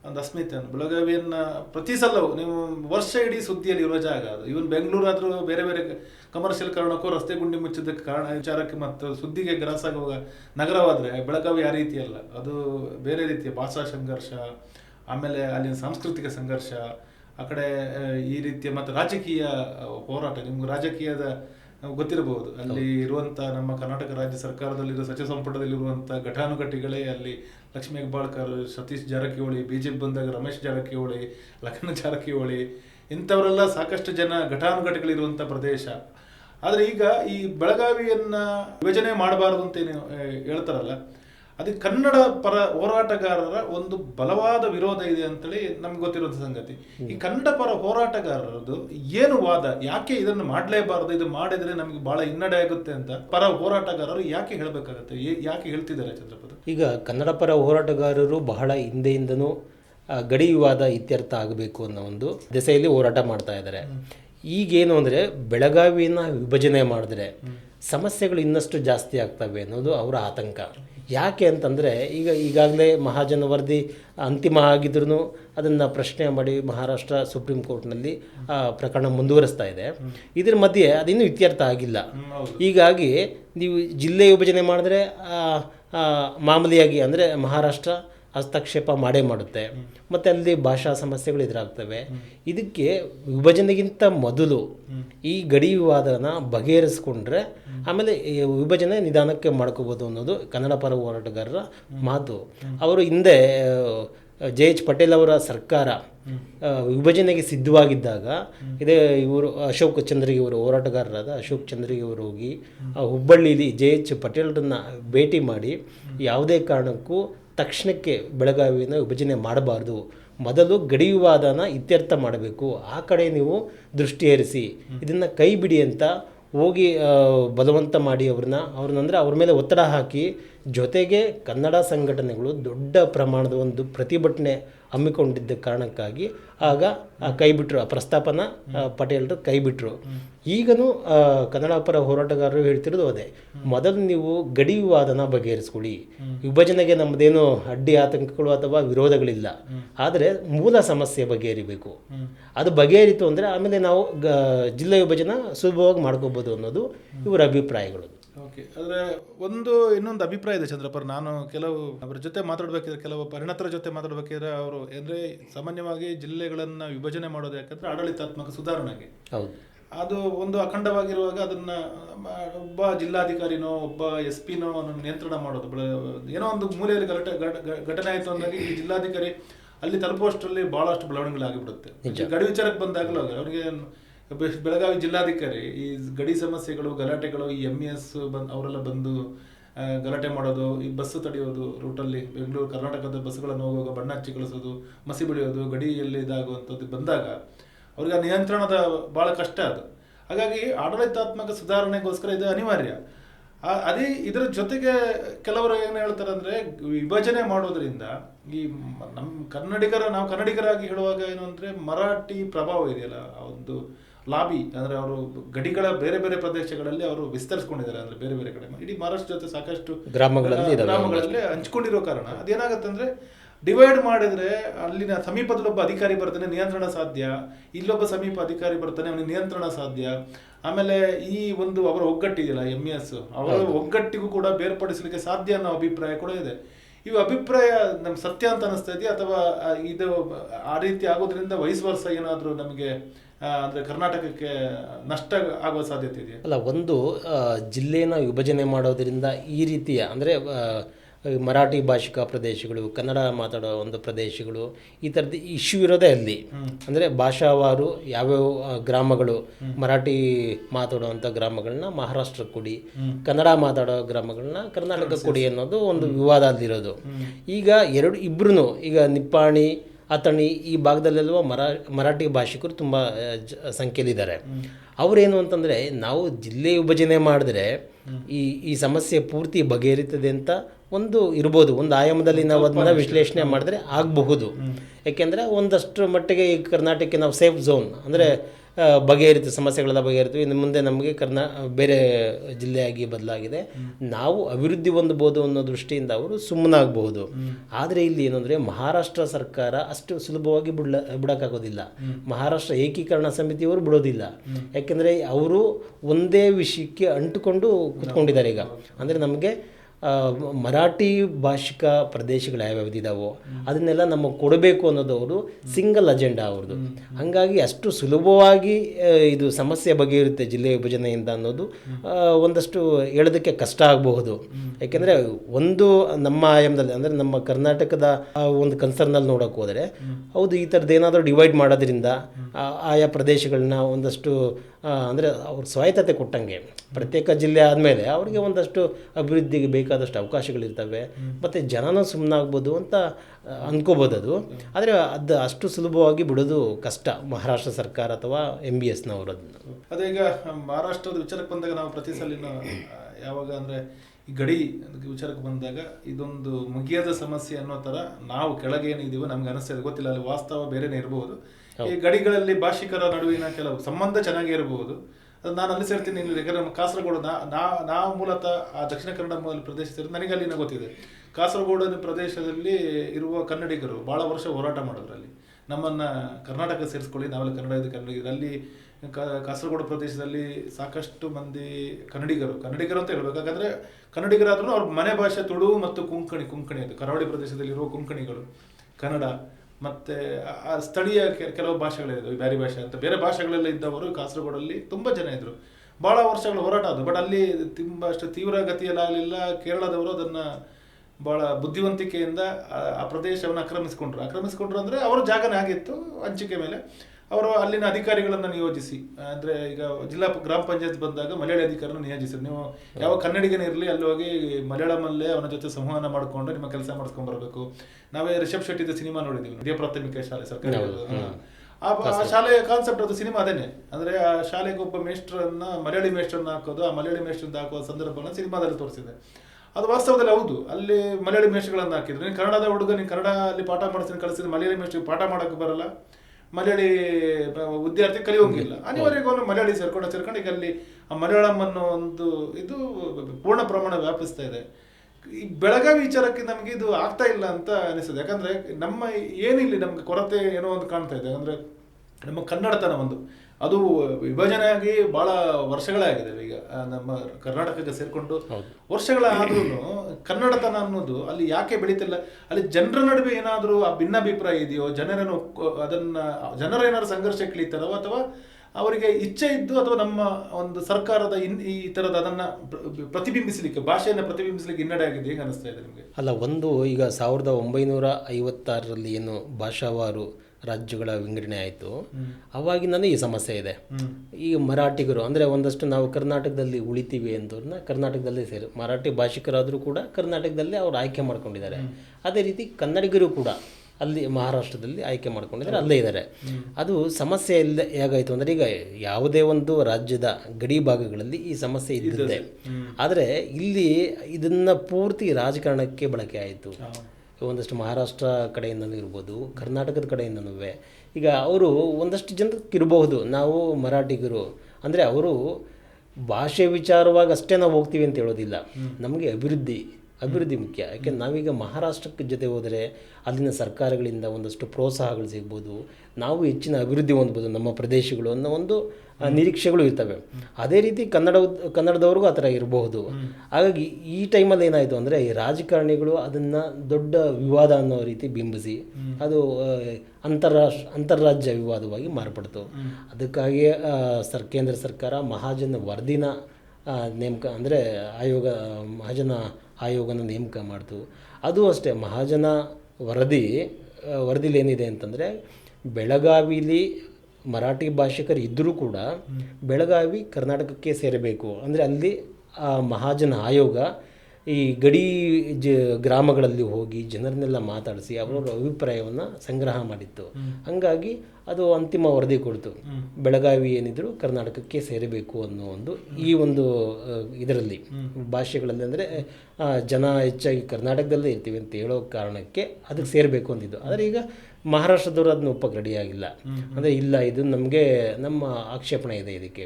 ಒಂದು ಅಸ್ಮಿತೆ ಬೆಳಗಾವಿಯನ್ನು ಪ್ರತಿ ಸಲವು ನೀವು ವರ್ಷ ಇಡೀ ಸುದ್ದಿಯಲ್ಲಿ ಇರೋ ಜಾಗ ಅದು. ಇವನ್ ಬೆಂಗಳೂರಾದರೂ ಬೇರೆ ಬೇರೆ ಕಮರ್ಷಿಯಲ್ ಕಾರಣಕ್ಕೂ ರಸ್ತೆ ಗುಂಡಿ ಮುಚ್ಚಿದ್ದಕ್ಕೆ ಕಾರಣ ವಿಚಾರಕ್ಕೆ ಮತ್ತು ಸುದ್ದಿಗೆ ಗ್ರಾಸಾಗುವ ನಗರವಾದರೆ ಬೆಳಗಾವಿ ಆ ರೀತಿ ಅಲ್ಲ. ಅದು ಬೇರೆ ರೀತಿಯ ಭಾಷಾ ಸಂಘರ್ಷ ಆಮೇಲೆ ಅಲ್ಲಿನ ಸಾಂಸ್ಕೃತಿಕ ಸಂಘರ್ಷ ಆ ಕಡೆ ಈ ರೀತಿಯ ಮತ್ತು ರಾಜಕೀಯ ಹೋರಾಟ. ನಿಮ್ಗೆ ರಾಜಕೀಯದ ಗೊತ್ತಿರಬಹುದು. ಅಲ್ಲಿ ಇರುವಂತ ನಮ್ಮ ಕರ್ನಾಟಕ ರಾಜ್ಯ ಸರ್ಕಾರದಲ್ಲಿರುವ ಸಚಿವ ಸಂಪುಟದಲ್ಲಿರುವಂತ ಘಟಾನುಘಟಿಗಳೇ ಅಲ್ಲಿ ಲಕ್ಷ್ಮೀ ಹೆಬ್ಬಾಳ್ಕರ್ ಸತೀಶ್ ಜಾರಕಿಹೊಳಿ ಬಿಜೆಪಿ ಬಂದಾಗ ರಮೇಶ್ ಜಾರಕಿಹೊಳಿ ಲಖನ ಜಾರಕಿಹೊಳಿ ಇಂಥವರೆಲ್ಲ ಸಾಕಷ್ಟು ಜನ ಘಟಾನುಘಟಿಗಳಿರುವಂಥ ಪ್ರದೇಶ. ಆದ್ರೆ ಈಗ ಈ ಬೆಳಗಾವಿಯನ್ನ ಯೋಜನೆ ಮಾಡಬಾರದು ಅಂತ ಏನು ಹೇಳ್ತಾರಲ್ಲ ಅದಕ್ಕೆ ಕನ್ನಡ ಪರ ಹೋರಾಟಗಾರರ ಒಂದು ಬಲವಾದ ವಿರೋಧ ಇದೆ ಅಂತೇಳಿ ನಮ್ಗೆ ಗೊತ್ತಿರೋದು ಸಂಗತಿ. ಈ ಕನ್ನಡ ಪರ ಹೋರಾಟಗಾರರದು ಏನು ವಾದ ಯಾಕೆ ಇದನ್ನು ಮಾಡಲೇಬಾರದು ಇದು ಮಾಡಿದ್ರೆ ನಮಗೆ ಬಹಳ ಹಿನ್ನಡೆ ಆಗುತ್ತೆ ಅಂತ ಪರ ಹೋರಾಟಗಾರರು ಯಾಕೆ ಹೇಳಬೇಕಾಗುತ್ತೆ? ಯಾಕೆ ಹೇಳ್ತಿದ್ದಾರೆ ಚಂದ್ರಪದ ಈಗ ಕನ್ನಡ ಪರ ಹೋರಾಟಗಾರರು ಬಹಳ ಹಿಂದೆಯಿಂದನೂ ಗಡಿ ವಿವಾದ ಇತ್ಯರ್ಥ ಆಗಬೇಕು ಅನ್ನೋ ಒಂದು ದೆಸೆಯಲ್ಲಿ ಹೋರಾಟ ಮಾಡ್ತಾ ಇದ್ದಾರೆ. ಈಗೇನು ಅಂದರೆ ಬೆಳಗಾವಿನ ವಿಭಜನೆ ಮಾಡಿದ್ರೆ ಸಮಸ್ಯೆಗಳು ಇನ್ನಷ್ಟು ಜಾಸ್ತಿ ಆಗ್ತವೆ ಅನ್ನೋದು ಅವರ ಆತಂಕ. ಯಾಕೆ ಅಂತಂದರೆ ಈಗ ಈಗಾಗಲೇ ಮಹಾಜನ ವರದಿ ಅಂತಿಮ ಆಗಿದ್ರೂ ಅದನ್ನು ಪ್ರಶ್ನೆ ಮಾಡಿ ಮಹಾರಾಷ್ಟ್ರ ಸುಪ್ರೀಂ ಕೋರ್ಟ್ನಲ್ಲಿ ಪ್ರಕರಣ ಮುಂದುವರಿಸ್ತಾ ಇದೆ. ಇದರ ಮಧ್ಯೆ ಅದಿನ್ನೂ ಇತ್ಯರ್ಥ ಆಗಿಲ್ಲ. ಹೀಗಾಗಿ ನೀವು ಜಿಲ್ಲೆ ವಿಭಜನೆ ಮಾಡಿದ್ರೆ ಮಾಮೂಲಿಯಾಗಿ ಅಂದರೆ ಮಹಾರಾಷ್ಟ್ರ ಹಸ್ತಕ್ಷೇಪ ಮಾಡೇ ಮಾಡುತ್ತೆ. ಮತ್ತು ಅಲ್ಲಿ ಭಾಷಾ ಸಮಸ್ಯೆಗಳು ಎದುರಾಗ್ತವೆ. ಇದಕ್ಕೆ ವಿಭಜನೆಗಿಂತ ಮೊದಲು ಈ ಗಡಿ ವಿವಾದನ ಬಗೆಹರಿಸ್ಕೊಂಡ್ರೆ ಆಮೇಲೆ ವಿಭಜನೆ ನಿಧಾನಕ್ಕೆ ಮಾಡ್ಕೋಬೋದು ಅನ್ನೋದು ಕನ್ನಡ ಪರ ಹೋರಾಟಗಾರರ ಮಾತು. ಅವರು ಹಿಂದೆ ಜೆ ಎಚ್ ಪಟೇಲ್ ಅವರ ಸರ್ಕಾರ ವಿಭಜನೆಗೆ ಸಿದ್ಧವಾಗಿದ್ದಾಗ ಇದೇ ಇವರು ಅಶೋಕ್ ಚಂದ್ರಿಗೆ ಇವರು ಹೋರಾಟಗಾರರಾದ ಅಶೋಕ್ ಚಂದ್ರಿಗೆ ಇವರು ಹೋಗಿ ಆ ಹುಬ್ಬಳ್ಳಿಲಿ ಜೆ ಎಚ್ ಪಟೇಲ್ರನ್ನ ಭೇಟಿ ಮಾಡಿ ಯಾವುದೇ ಕಾರಣಕ್ಕೂ ತಕ್ಷಣಕ್ಕೆ ಬೆಳಗಾವಿಯನ್ನು ವಿಭಜನೆ ಮಾಡಬಾರ್ದು. ಮೊದಲು ಗಡಿ ವಿವಾದನ ಇತ್ಯರ್ಥ ಮಾಡಬೇಕು. ಆ ಕಡೆ ನೀವು ದೃಷ್ಟಿ ಹರಿಸಿ ಇದನ್ನು ಕೈ ಬಿಡಿ ಅಂತ ಹೋಗಿ ಬಲವಂತ ಮಾಡಿ ಅವ್ರನ್ನ. ಅವ್ರನ್ನಂದ್ರೆ ಅವ್ರ ಮೇಲೆ ಒತ್ತಡ ಹಾಕಿ ಜೊತೆಗೆ ಕನ್ನಡ ಸಂಘಟನೆಗಳು ದೊಡ್ಡ ಪ್ರಮಾಣದ ಒಂದು ಪ್ರತಿಭಟನೆ ಹಮ್ಮಿಕೊಂಡಿದ್ದ ಕಾರಣಕ್ಕಾಗಿ ಆಗ ಕೈ ಬಿಟ್ಟರು ಆ ಪ್ರಸ್ತಾಪನ ಪಟೇಲರು ಕೈ ಬಿಟ್ಟರು ಈಗನೂ ಕನ್ನಡ ಪರ ಹೋರಾಟಗಾರರು ಹೇಳ್ತಿರೋದು ಅದೇ. ಮೊದಲು ನೀವು ಗಡಿ ವಿವಾದನ ಬಗೆಹರಿಸ್ಕೊಳ್ಳಿ. ವಿಭಜನೆಗೆ ನಮ್ಮದೇನು ಅಡ್ಡಿ ಆತಂಕಗಳು ಅಥವಾ ವಿರೋಧಗಳಿಲ್ಲ. ಆದರೆ ಮೂಲ ಸಮಸ್ಯೆ ಬಗೆಹರಿಬೇಕು. ಅದು ಬಗೆಹರಿತು ಅಂದರೆ ಆಮೇಲೆ ನಾವು ಗ, ಜಿಲ್ಲೆ ವಿಭಜನೆ ಸುಲಭವಾಗಿ ಮಾಡ್ಕೋಬೋದು ಅನ್ನೋದು ಇವರ ಅಭಿಪ್ರಾಯಗಳು ಓಕೆ. ಆದರೆ ಒಂದು ಇನ್ನೊಂದು ಅಭಿಪ್ರಾಯ ಇದೆ ಚಂದ್ರಪ್ಪರ್ ನಾನು ಕೆಲವು ಅವರ ಜೊತೆ ಮಾತಾಡಬೇಕಿದ್ರೆ ಕೆಲವು ಪರಿಣತರ ಜೊತೆ ಮಾತಾಡಬೇಕಿದ್ರೆ ಅವರು ಅಂದರೆ ಸಾಮಾನ್ಯವಾಗಿ ಜಿಲ್ಲೆಗಳನ್ನು ವಿಭಜನೆ ಮಾಡೋದು ಯಾಕಂದರೆ ಆಡಳಿತಾತ್ಮಕ ಸುಧಾರಣೆಗೆ. ಹೌದು. ಅದು ಒಂದು ಅಖಂಡವಾಗಿರುವಾಗ ಅದನ್ನ ಒಬ್ಬ ಜಿಲ್ಲಾಧಿಕಾರಿನೋ ಒಬ್ಬ ಎಸ್ ಪಿನೋ ನಿಯಂತ್ರಣ ಮಾಡೋದು. ಏನೋ ಒಂದು ಮೂಲೆಯಲ್ಲಿ ಗಲಾಟೆ ಘಟನೆ ಆಯಿತು ಅಂದಾಗ ಈ ಜಿಲ್ಲಾಧಿಕಾರಿ ಅಲ್ಲಿ ತಲುಪುವಷ್ಟರಲ್ಲಿ ಬಹಳಷ್ಟು ಬೆಳವಣಿಗೆಗಳಾಗಿಬಿಡುತ್ತೆ. ಗಡಿ ವಿಚಾರಕ್ಕೆ ಬಂದಾಗಲೂ ಅವರಿಗೆ ಬೆಳಗಾವಿ ಜಿಲ್ಲಾಧಿಕಾರಿ, ಈ ಗಡಿ ಸಮಸ್ಯೆಗಳು, ಗಲಾಟೆಗಳು, ಈ ಎಂ ಎಸ್ ಬಂದು, ಅವರೆಲ್ಲ ಬಂದು ಗಲಾಟೆ ಮಾಡೋದು, ಈ ಬಸ್ಸು ತಡೆಯೋದು ರೂಟಲ್ಲಿ, ಬೆಂಗಳೂರು, ಕರ್ನಾಟಕದ ಬಸ್ಗಳನ್ನು ಹೋಗುವಾಗ ಬಣ್ಣ ಹಚ್ಚಿ ಕಳಿಸೋದು, ಮಸಿ ಬೆಳೆಯೋದು, ಗಡಿಯಲ್ಲಿ ಇದಾಗುವಂಥದ್ದು ಬಂದಾಗ, ಅವ್ರಿಗೆ ಆ ನಿಯಂತ್ರಣದ ಭಾಳ ಕಷ್ಟ ಅದು. ಹಾಗಾಗಿ ಆಡಳಿತಾತ್ಮಕ ಸುಧಾರಣೆಗೋಸ್ಕರ ಇದು ಅನಿವಾರ್ಯ. ಅದೇ ಇದರ ಜೊತೆಗೆ ಕೆಲವರು ಏನು ಹೇಳ್ತಾರೆ ಅಂದರೆ ವಿಭಜನೆ ಮಾಡೋದ್ರಿಂದ ಈ ನಮ್ಮ ಕನ್ನಡಿಗರ, ನಾವು ಕನ್ನಡಿಗರಾಗಿ ಹೇಳುವಾಗ ಏನು ಅಂದರೆ, ಮರಾಠಿ ಪ್ರಭಾವ ಇದೆಯಲ್ಲ ಒಂದು ಲಾಬಿ ಅಂದ್ರೆ ಅವರು ಗಡಿಗಳ ಬೇರೆ ಬೇರೆ ಪ್ರದೇಶಗಳಲ್ಲಿ ಅವರು ವಿಸ್ತರಿಸ್ಕೊಂಡಿದ್ದಾರೆ ಅಂದರೆ ಬೇರೆ ಬೇರೆ ಕಡೆ. ಇಡೀ ಮಹಾರಾಷ್ಟ್ರ ಜೊತೆ ಸಾಕಷ್ಟು ಗ್ರಾಮಗಳಲ್ಲಿ ಗ್ರಾಮಗಳಲ್ಲಿ ಹಂಚ್ಕೊಂಡಿರೋ ಕಾರಣ. ಅದೇನಾಗುತ್ತೆ ಅಂದ್ರೆ ಡಿವೈಡ್ ಮಾಡಿದ್ರೆ ಅಲ್ಲಿನ ಸಮೀಪದಲ್ಲೊಬ್ಬ ಅಧಿಕಾರಿ ಬರ್ತಾನೆ ನಿಯಂತ್ರಣ ಸಾಧ್ಯ. ಇಲ್ಲೊಬ್ಬ ಸಮೀಪ ಅಧಿಕಾರಿ ಬರ್ತಾನೆ ಅವನಿಗೆ ನಿಯಂತ್ರಣ ಸಾಧ್ಯ. ಆಮೇಲೆ ಈ ಒಂದು ಅವರ ಒಗ್ಗಟ್ಟಿದೆಯಲ್ಲ ಎಂ ಎಸ್ ಅವರ ಒಗ್ಗಟ್ಟಿಗೂ ಕೂಡ ಬೇರ್ಪಡಿಸಲಿಕ್ಕೆ ಸಾಧ್ಯ ಅನ್ನೋ ಅಭಿಪ್ರಾಯ ಕೂಡ ಇದೆ. ಇವು ಅಭಿಪ್ರಾಯ ನಮ್ ಸತ್ಯ ಅಂತ ಅನಿಸ್ತಾ ಇದೆಯಾ? ಅಥವಾ ಇದು ಆ ರೀತಿ ಆಗೋದ್ರಿಂದ ವಯಸ್ಸು ವರ್ಷ ಏನಾದರೂ ನಮಗೆ ಅಂದ್ರೆ ಕರ್ನಾಟಕಕ್ಕೆ ನಷ್ಟ ಆಗುವ ಸಾಧ್ಯತೆ ಇದೆ ಅಲ್ಲ ಒಂದು ಜಿಲ್ಲೆನ ವಿಭಜನೆ ಮಾಡೋದರಿಂದ ಈ ರೀತಿಯ ಅಂದರೆ ಮರಾಠಿ ಭಾಷಿಕ ಪ್ರದೇಶಗಳು ಕನ್ನಡ ಮಾತಾಡೋ ಒಂದು ಪ್ರದೇಶಗಳು ಈ ಥರದ ಇಶ್ಯೂ ಇರೋದೇ ಅಲ್ಲಿ. ಅಂದರೆ ಭಾಷಾವಾರು ಯಾವ್ಯಾವ ಗ್ರಾಮಗಳು ಮರಾಠಿ ಮಾತಾಡುವಂಥ ಗ್ರಾಮಗಳನ್ನ ಮಹಾರಾಷ್ಟ್ರ ಕೊಡಿ ಕನ್ನಡ ಮಾತಾಡೋ ಗ್ರಾಮಗಳನ್ನ ಕರ್ನಾಟಕ ಕೊಡಿ ಅನ್ನೋದು ಒಂದು ವಿವಾದ ಅಲ್ಲಿರೋದು. ಈಗ ಎರಡು ಇಬ್ರು ಈಗ ನಿಪ್ಪಾಣಿ ಅಥಣಿ ಈ ಭಾಗದಲ್ಲೆಲ್ಲವ ಮರಾ ಮರಾಠಿ ಭಾಷಿಕರು ತುಂಬ ಸಂಖ್ಯೆಯಲ್ಲಿದ್ದಾರೆ. ಅವರೇನು ಅಂತಂದರೆ ನಾವು ಜಿಲ್ಲೆ ವಿಭಜನೆ ಮಾಡಿದ್ರೆ ಈ ಈ ಸಮಸ್ಯೆ ಪೂರ್ತಿ ಬಗೆಹರಿತದೆ ಅಂತ ಒಂದು ಇರ್ಬೋದು. ಒಂದು ಆಯಾಮದಲ್ಲಿ ನಾವು ಅದನ್ನ ವಿಶ್ಲೇಷಣೆ ಮಾಡಿದ್ರೆ ಆಗಬಹುದು. ಯಾಕೆಂದರೆ ಒಂದಷ್ಟು ಮಟ್ಟಿಗೆ ಈ ಕರ್ನಾಟಕಕ್ಕೆ ನಾವು ಸೇಫ್ ಝೋನ್ ಅಂದರೆ ಬಗೆಹರಿತು, ಸಮಸ್ಯೆಗಳೆಲ್ಲ ಬಗೆಹರಿತು ಇನ್ನು ಮುಂದೆ ನಮಗೆ ಕರ್ನಾ, ಬೇರೆ ಜಿಲ್ಲೆಯಾಗಿ ಬದಲಾಗಿದೆ. ನಾವು ಅಭಿವೃದ್ಧಿ ಹೊಂದಬಹುದು ಅನ್ನೋ ದೃಷ್ಟಿಯಿಂದ ಅವರು ಸುಮ್ಮನಾಗಬಹುದು. ಆದರೆ ಇಲ್ಲಿ ಏನಂದರೆ ಮಹಾರಾಷ್ಟ್ರ ಸರ್ಕಾರ ಅಷ್ಟು ಸುಲಭವಾಗಿ ಬಿಡ್ಲ, ಬಿಡೋಕ್ಕಾಗೋದಿಲ್ಲ. ಮಹಾರಾಷ್ಟ್ರ ಏಕೀಕರಣ ಸಮಿತಿಯವರು ಬಿಡೋದಿಲ್ಲ. ಯಾಕೆಂದರೆ ಅವರು ಒಂದೇ ವಿಷಯಕ್ಕೆ ಅಂಟುಕೊಂಡು ಕುತ್ಕೊಂಡಿದ್ದಾರೆ ಈಗ. ಅಂದರೆ ನಮಗೆ ಮರಾಠಿ ಭಾಷಿಕ ಪ್ರದೇಶಗಳು ಯಾವ್ಯಾವ್ದು ಇದಾವೋ ಅದನ್ನೆಲ್ಲ ನಮಗೆ ಕೊಡಬೇಕು ಅನ್ನೋದು ಅವರು ಸಿಂಗಲ್ ಅಜೆಂಡಾ ಅವ್ರದ್ದು ಹಾಗಾಗಿ ಅಷ್ಟು ಸುಲಭವಾಗಿ ಇದು ಸಮಸ್ಯೆ ಬಗೆಯಿರುತ್ತೆ ಜಿಲ್ಲೆ ವಿಭಜನೆಯಿಂದ ಅನ್ನೋದು ಒಂದಷ್ಟು ಹೇಳೋದಕ್ಕೆ ಕಷ್ಟ ಆಗಬಹುದು. ಯಾಕೆಂದರೆ ಒಂದು ನಮ್ಮ ಆಯಾಮದಲ್ಲಿ, ಅಂದರೆ ನಮ್ಮ ಕರ್ನಾಟಕದ ಒಂದು ಕನ್ಸರ್ನಲ್ಲಿ ನೋಡೋಕೆ ಹೋದರೆ, ಹೌದು, ಈ ಥರದ್ದು ಏನಾದರೂ ಡಿವೈಡ್ ಮಾಡೋದ್ರಿಂದ ಆಯಾ ಪ್ರದೇಶಗಳನ್ನ ಒಂದಷ್ಟು ಅಂದರೆ ಅವ್ರ ಸ್ವಾಯತ್ತತೆ ಕೊಟ್ಟಂಗೆ ಪ್ರತ್ಯೇಕ ಜಿಲ್ಲೆ ಆದಮೇಲೆ ಅವರಿಗೆ ಒಂದಷ್ಟು ಅಭಿವೃದ್ಧಿಗೆ ಬೇಕಾದಷ್ಟು ಅವಕಾಶಗಳಿರ್ತವೆ. ಮತ್ತು ಜನನೂ ಸುಮ್ಮನಾಗ್ಬೋದು ಅಂತ ಅಂದ್ಕೋಬೋದು ಅದು. ಆದರೆ ಅದು ಅಷ್ಟು ಸುಲಭವಾಗಿ ಬಿಡೋದು ಕಷ್ಟ. ಮಹಾರಾಷ್ಟ್ರ ಸರ್ಕಾರ ಅಥವಾ ಎಂ ಬಿ ಎಸ್ನವರು ಅದನ್ನು ಅದೇ ಈಗ ಮಹಾರಾಷ್ಟ್ರದ ವಿಚಾರಕ್ಕೆ ಬಂದಾಗ ನಾವು ಪ್ರತಿ ಸಲಿನ ಯಾವಾಗ ಅಂದರೆ ಈ ಗಡಿ ವಿಚಾರಕ್ಕೆ ಬಂದಾಗ ಇದೊಂದು ಮುಗಿಯದ ಸಮಸ್ಯೆ ಅನ್ನೋ ಥರ ನಾವು ಕೆಳಗೆ ಏನಿದ್ದೀವೋ ನಮ್ಗೆ ಅನಿಸ್ತದೆ ಗೊತ್ತಿಲ್ಲ ಅಲ್ಲಿ ವಾಸ್ತವ ಬೇರೆನೇ ಇರಬಹುದು ಈ ಗಡಿಗಳಲ್ಲಿ ಭಾಷಿಕರ ನಡುವಿನ ಕೆಲವು ಸಂಬಂಧ ಚೆನ್ನಾಗಿ ಇರಬಹುದು. ಅದು ನಾನು ಅಲ್ಲಿ ಸೇರ್ತೀನಿ ಯಾಕಂದ್ರೆ ಕಾಸರಗೋಡು, ನಾ ನಾವು ಮೂಲತಃ ಆ ದಕ್ಷಿಣ ಕನ್ನಡ ಪ್ರದೇಶ ನನಗೆ ಅಲ್ಲಿನ ಗೊತ್ತಿದೆ. ಕಾಸರಗೋಡು ಪ್ರದೇಶದಲ್ಲಿ ಇರುವ ಕನ್ನಡಿಗರು ಬಹಳ ವರ್ಷ ಹೋರಾಟ ಮಾಡಿದ್ರು ಅಲ್ಲಿ ನಮ್ಮನ್ನ ಕರ್ನಾಟಕ ಸೇರಿಸ್ಕೊಳ್ಳಿ, ನಾವೆಲ್ಲ ಕನ್ನಡ ಇದು ಕನ್ನಡಿಗರು ಅಲ್ಲಿ ಕಾಸರಗೋಡು ಪ್ರದೇಶದಲ್ಲಿ ಸಾಕಷ್ಟು ಮಂದಿ ಕನ್ನಡಿಗರು ಕನ್ನಡಿಗರು ಅಂತ ಹೇಳ್ಬೇಕು. ಯಾಕಂದ್ರೆ ಕನ್ನಡಿಗರಾದ್ರೂ ಅವ್ರ ಮನೆ ಭಾಷೆ ತುಳು ಮತ್ತು ಕುಂಕಣಿ ಕುಂಕಣಿ ಅದು ಕರಾವಳಿ ಪ್ರದೇಶದಲ್ಲಿ ಇರುವ ಕೊಂಕಣಿಗಳು. ಕನ್ನಡ ಮತ್ತೆ ಆ- ಸ್ಥಳೀಯ ಕೆಲವು ಭಾಷೆಗಳಿವೆ ಬೇರೆ ಭಾಷೆ ಅಂತ. ಬೇರೆ ಭಾಷೆಗಳೆಲ್ಲ ಇದ್ದವರು ಕಾಸರಗೋಡಲ್ಲಿ ತುಂಬ ಜನ ಇದ್ರು. ಬಹಳ ವರ್ಷಗಳ ಹೋರಾಟ ಅದು. ಬಟ್ ಅಲ್ಲಿ ತುಂಬ ಅಷ್ಟು ತೀವ್ರ ಗತಿಯಲ್ಲಾಗಲಿಲ್ಲ. ಕೇರಳದವರು ಅದನ್ನ ಬಹಳ ಬುದ್ಧಿವಂತಿಕೆಯಿಂದ ಆ ಪ್ರದೇಶವನ್ನು ಆಕ್ರಮಿಸಿಕೊಂಡ್ರು. ಆಕ್ರಮಿಸಿಕೊಂಡ್ರು ಅಂದ್ರೆ ಅವರ ಜಾಗನೇ ಆಗಿತ್ತು, ಹಂಚಿಕೆ ಮೇಲೆ. ಅವರು ಅಲ್ಲಿನ ಅಧಿಕಾರಿಗಳನ್ನು ನಿಯೋಜಿಸಿ ಅಂದ್ರೆ ಈಗ ಜಿಲ್ಲಾ ಗ್ರಾಮ ಪಂಚಾಯತ್ ಬಂದಾಗ ಮಲಯಾಳಿ ಅಧಿಕಾರಿನ ನಿಯೋಜಿಸಿದ್ರು. ನೀವು ಯಾವ ಕನ್ನಡಿಗನೇ ಇರಲಿ ಅಲ್ಲಿ ಹೋಗಿ ಮಲಯಾಳಮಲ್ಲೇ ಅವನ ಜೊತೆ ಸಂವಹನ ಮಾಡಿಕೊಂಡು ನಿಮ್ಮ ಕೆಲಸ ಮಾಡಿಸ್ಕೊಂಡು ಬರಬೇಕು. ನಾವೇ ರಿಷಬ್ ಶೆಟ್ಟಿದ ಸಿನಿಮಾ ನೋಡಿದ್ದೀವಿ ಹಿರಿಯ ಪ್ರಾಥಮಿಕ ಶಾಲೆ ಸರ್ಕಾರಿ ಆ ಶಾಲೆಯ ಕಾನ್ಸೆಪ್ಟ್ ಅದು ಸಿನಿಮಾ ಅದೇನೆ. ಅಂದ್ರೆ ಆ ಶಾಲೆಗೆ ಒಬ್ಬ ಮೇಷ್ಟ್ರನ್ನ ಮಲಯಾಳಿ ಮೇಸ್ಟ್ರನ್ನ ಹಾಕೋದು ಆ ಮಲಯಾಳಿ ಮೇಷ್ಟ್ರನ್ನ ಹಾಕುವ ಸಂದರ್ಭವನ್ನು ಸಿನಿಮಾದಲ್ಲಿ ತೋರಿಸಿದೆ. ಅದು ವಾಸ್ತವದಲ್ಲಿ ಹೌದು. ಅಲ್ಲಿ ಮಲಯಾಳಿ ಮೇಷ್ಟ್ರಗಳನ್ನು ಹಾಕಿದ್ರೆ. ನೀನು ಕನ್ನಡದ ಹುಡುಗ ನೀನು ಕನ್ನಡ ಅಲ್ಲಿ ಪಾಠ ಮಾಡಿಸ್ತೀನಿ ಕಳಿಸಿದ್ರೆ ಮಲಯಾಳಿ ಮೇಷ್ಟ್ರಿಗೆ ಪಾಠ ಮಾಡೋಕ್ಕೆ ಬರಲ್ಲ. ಮಲಯಾಳಿ ವಿದ್ಯಾರ್ಥಿ ಕಲಿಯೋಂಗಿಲ್ಲ. ಅನಿವಾರ್ಯವಾಗಿ ಅವನು ಮಲಯಾಳಿ ಸೇರ್ಕೊಂಡು ಸೇರ್ಕೊಂಡು ಈಗ ಅಲ್ಲಿ ಆ ಮಲಯಾಳಂ ಅನ್ನೋ ಒಂದು ಇದು ಪೂರ್ಣ ಪ್ರಮಾಣ ವ್ಯಾಪಿಸ್ತಾ ಇದೆ. ಈ ಬೆಳಗಾವಿ ವಿಚಾರಕ್ಕೆ ನಮಗೆ ಇದು ಆಗ್ತಾ ಇಲ್ಲ ಅಂತ ಅನಿಸ್ತದೆ. ಯಾಕಂದ್ರೆ ನಮ್ಮ ಏನಿಲ್ಲಿ ನಮ್ಗೆ ಕೊರತೆ ಏನೋ ಒಂದು ಕಾಣ್ತಾ ಇದೆ. ಅಂದ್ರೆ ನಮ್ಮ ಕನ್ನಡತನ ಒಂದು. ಅದು ವಿಭಜನೆ ಆಗಿ ಬಹಳ ವರ್ಷಗಳಾಗಿದೆ ಈಗ ನಮ್ಮ ಕರ್ನಾಟಕಕ್ಕೆ ಸೇರ್ಕೊಂಡು ವರ್ಷಗಳಾದ್ರೂ ಕನ್ನಡತನ ಅನ್ನೋದು ಅಲ್ಲಿ ಯಾಕೆ ಬೆಳೀತಿಲ್ಲ? ಅಲ್ಲಿ ಜನರ ನಡುವೆ ಏನಾದರೂ ಆ ಭಿನ್ನಾಭಿಪ್ರಾಯ ಇದೆಯೋ ಜನರೇನು ಅದನ್ನ ಜನರ ಏನಾದ್ರು ಸಂಘರ್ಷಕ್ಕೆ ಇಳಿತಾರೋ ಅಥವಾ ಅವರಿಗೆ ಇಚ್ಛೆ ಇದ್ದು ಅಥವಾ ನಮ್ಮ ಒಂದು ಸರ್ಕಾರದ ಇನ್ ಈ ಥರದ ಅದನ್ನ ಪ್ರ- ಪ್ರತಿಬಿಂಬಿಸಲಿಕ್ಕೆ ಭಾಷೆಯನ್ನು ಪ್ರತಿಬಿಂಬಿಸಲಿಕ್ಕೆ ಹಿನ್ನಡೆ ಆಗಿದೆ ಹೇಗೆ ಅನಿಸ್ತಾ ಇದೆ ನಿಮಗೆ? ಅಲ್ಲ ಒಂದು ಈಗ ಸಾವಿರದ ಒಂಬೈನೂರ ಐವತ್ತಾರರಲ್ಲಿ ಏನು ಭಾಷಾವಾರು ರಾಜ್ಯಗಳ ವಿಂಗಡಣೆ ಆಯಿತು. ಅವಾಗಿಂದನೇ ಈ ಸಮಸ್ಯೆ ಇದೆ. ಈ ಮರಾಠಿಗರು ಅಂದರೆ ಒಂದಷ್ಟು ನಾವು ಕರ್ನಾಟಕದಲ್ಲಿ ಉಳಿತೀವಿ ಅಂತವ್ರನ್ನ ಕರ್ನಾಟಕದಲ್ಲೇ ಸೇರಿ ಮರಾಠಿ ಭಾಷಿಕರಾದರೂ ಕೂಡ ಕರ್ನಾಟಕದಲ್ಲೇ ಅವ್ರು ಆಯ್ಕೆ ಮಾಡ್ಕೊಂಡಿದ್ದಾರೆ. ಅದೇ ರೀತಿ ಕನ್ನಡಿಗರು ಕೂಡ ಅಲ್ಲಿ ಮಹಾರಾಷ್ಟ್ರದಲ್ಲಿ ಆಯ್ಕೆ ಮಾಡ್ಕೊಂಡಿದ್ದಾರೆ ಅಲ್ಲೇ ಇದ್ದಾರೆ. ಅದು ಸಮಸ್ಯೆ ಇಲ್ಲ ಹೇಗಾಯಿತು ಅಂದರೆ ಈಗ ಯಾವುದೇ ಒಂದು ರಾಜ್ಯದ ಗಡಿ ಭಾಗಗಳಲ್ಲಿ ಈ ಸಮಸ್ಯೆ ಇದ್ದಿದೆ ಆದರೆ ಇಲ್ಲಿ ಇದನ್ನು ಪೂರ್ತಿ ರಾಜಕಾರಣಕ್ಕೆ ಬಳಕೆ ಆಯಿತು. ಒಂದಷ್ಟು ಮಹಾರಾಷ್ಟ್ರ ಕಡೆಯಿಂದನೂ ಇರ್ಬೋದು ಕರ್ನಾಟಕದ ಕಡೆಯಿಂದನೂ ಈಗ ಅವರು ಒಂದಷ್ಟು ಜನಕ್ಕೆ ಇರಬಹುದು ನಾವು ಮರಾಠಿಗರು ಅಂದರೆ ಅವರು ಭಾಷೆ ವಿಚಾರವಾಗಿ ಅಷ್ಟೇ ನಾವು ಹೋಗ್ತೀವಿ ಅಂತ ಹೇಳೋದಿಲ್ಲ. ನಮಗೆ ಅಭಿವೃದ್ಧಿ. ಅಭಿವೃದ್ಧಿ ಮುಖ್ಯ. ಯಾಕೆ ನಾವೀಗ ಮಹಾರಾಷ್ಟ್ರಕ್ಕೆ ಜೊತೆ ಹೋದರೆ ಅಲ್ಲಿನ ಸರ್ಕಾರಗಳಿಂದ ಒಂದಷ್ಟು ಪ್ರೋತ್ಸಾಹಗಳು ಸಿಗ್ಬೋದು. ನಾವು ಹೆಚ್ಚಿನ ಅಭಿವೃದ್ಧಿ ಹೊಂದ್ಬೋದು ನಮ್ಮ ಪ್ರದೇಶಗಳು ಅನ್ನೋ ಒಂದು ನಿರೀಕ್ಷೆಗಳು ಇರ್ತವೆ. ಅದೇ ರೀತಿ ಕನ್ನಡ, ಕನ್ನಡದವ್ರಿಗೂ ಆ ಥರ ಇರಬಹುದು. ಹಾಗಾಗಿ ಈ ಟೈಮಲ್ಲಿ ಏನಾಯಿತು ಅಂದರೆ ಈ ರಾಜಕಾರಣಿಗಳು ಅದನ್ನು ದೊಡ್ಡ ವಿವಾದ ಅನ್ನೋ ರೀತಿ ಬಿಂಬಿಸಿ ಅದು ಅಂತಾರಾಷ್ಟ್ರ ಅಂತಾರಾಜ್ಯ ವಿವಾದವಾಗಿ ಮಾರ್ಪಡ್ತು. ಅದಕ್ಕಾಗಿ ಸರ್, ಕೇಂದ್ರ ಸರ್ಕಾರ ಮಹಾಜನ ವರದಿನ ನೇಮಕ, ಅಂದರೆ ಆಯೋಗ, ಮಹಾಜನ ಆಯೋಗನ ನೇಮಕ ಮಾಡ್ತು ಅದು ಅಷ್ಟೇ ಮಹಾಜನ ವರದಿ ವರದಿಲಿ ಏನಿದೆ ಅಂತಂದರೆ ಬೆಳಗಾವಿಲಿ ಮರಾಠಿ ಭಾಷಿಕರು ಇದ್ದರೂ ಕೂಡ ಬೆಳಗಾವಿ ಕರ್ನಾಟಕಕ್ಕೆ ಸೇರಬೇಕು. ಅಂದರೆ ಅಲ್ಲಿ ಆ ಮಹಾಜನ ಆಯೋಗ ಈ ಗಡಿ ಜ ಗ್ರಾಮಗಳಲ್ಲಿ ಹೋಗಿ ಜನರನ್ನೆಲ್ಲ ಮಾತಾಡಿಸಿ ಅವರವರ ಅಭಿಪ್ರಾಯವನ್ನು ಸಂಗ್ರಹ ಮಾಡಿತ್ತು. ಹಂಗಾಗಿ ಅದು ಅಂತಿಮ ವರದಿ ಕೊಡ್ತು. ಬೆಳಗಾವಿ ಏನಿದ್ರು ಕರ್ನಾಟಕಕ್ಕೆ ಸೇರಬೇಕು ಅನ್ನೋ ಒಂದು ಈ ಒಂದು ಇದರಲ್ಲಿ ಭಾಷೆಗಳಲ್ಲಿ ಅಂದರೆ ಜನ ಹೆಚ್ಚಾಗಿ ಕರ್ನಾಟಕದಲ್ಲೇ ಇರ್ತೀವಿ ಅಂತ ಹೇಳೋ ಕಾರಣಕ್ಕೆ ಅದಕ್ಕೆ ಸೇರಬೇಕು ಅಂದಿದ್ದು ಆದರೆ ಈಗ ಮಹಾರಾಷ್ಟ್ರದವರು ಅದನ್ನ ಒಪ್ಪಕ್ಕೆ ರೆಡಿಯಾಗಿಲ್ಲ ಅಂದರೆ ಇಲ್ಲ ಇದು ನಮಗೆ ನಮ್ಮ ಆಕ್ಷೇಪಣೆ ಇದೆ ಇದಕ್ಕೆ.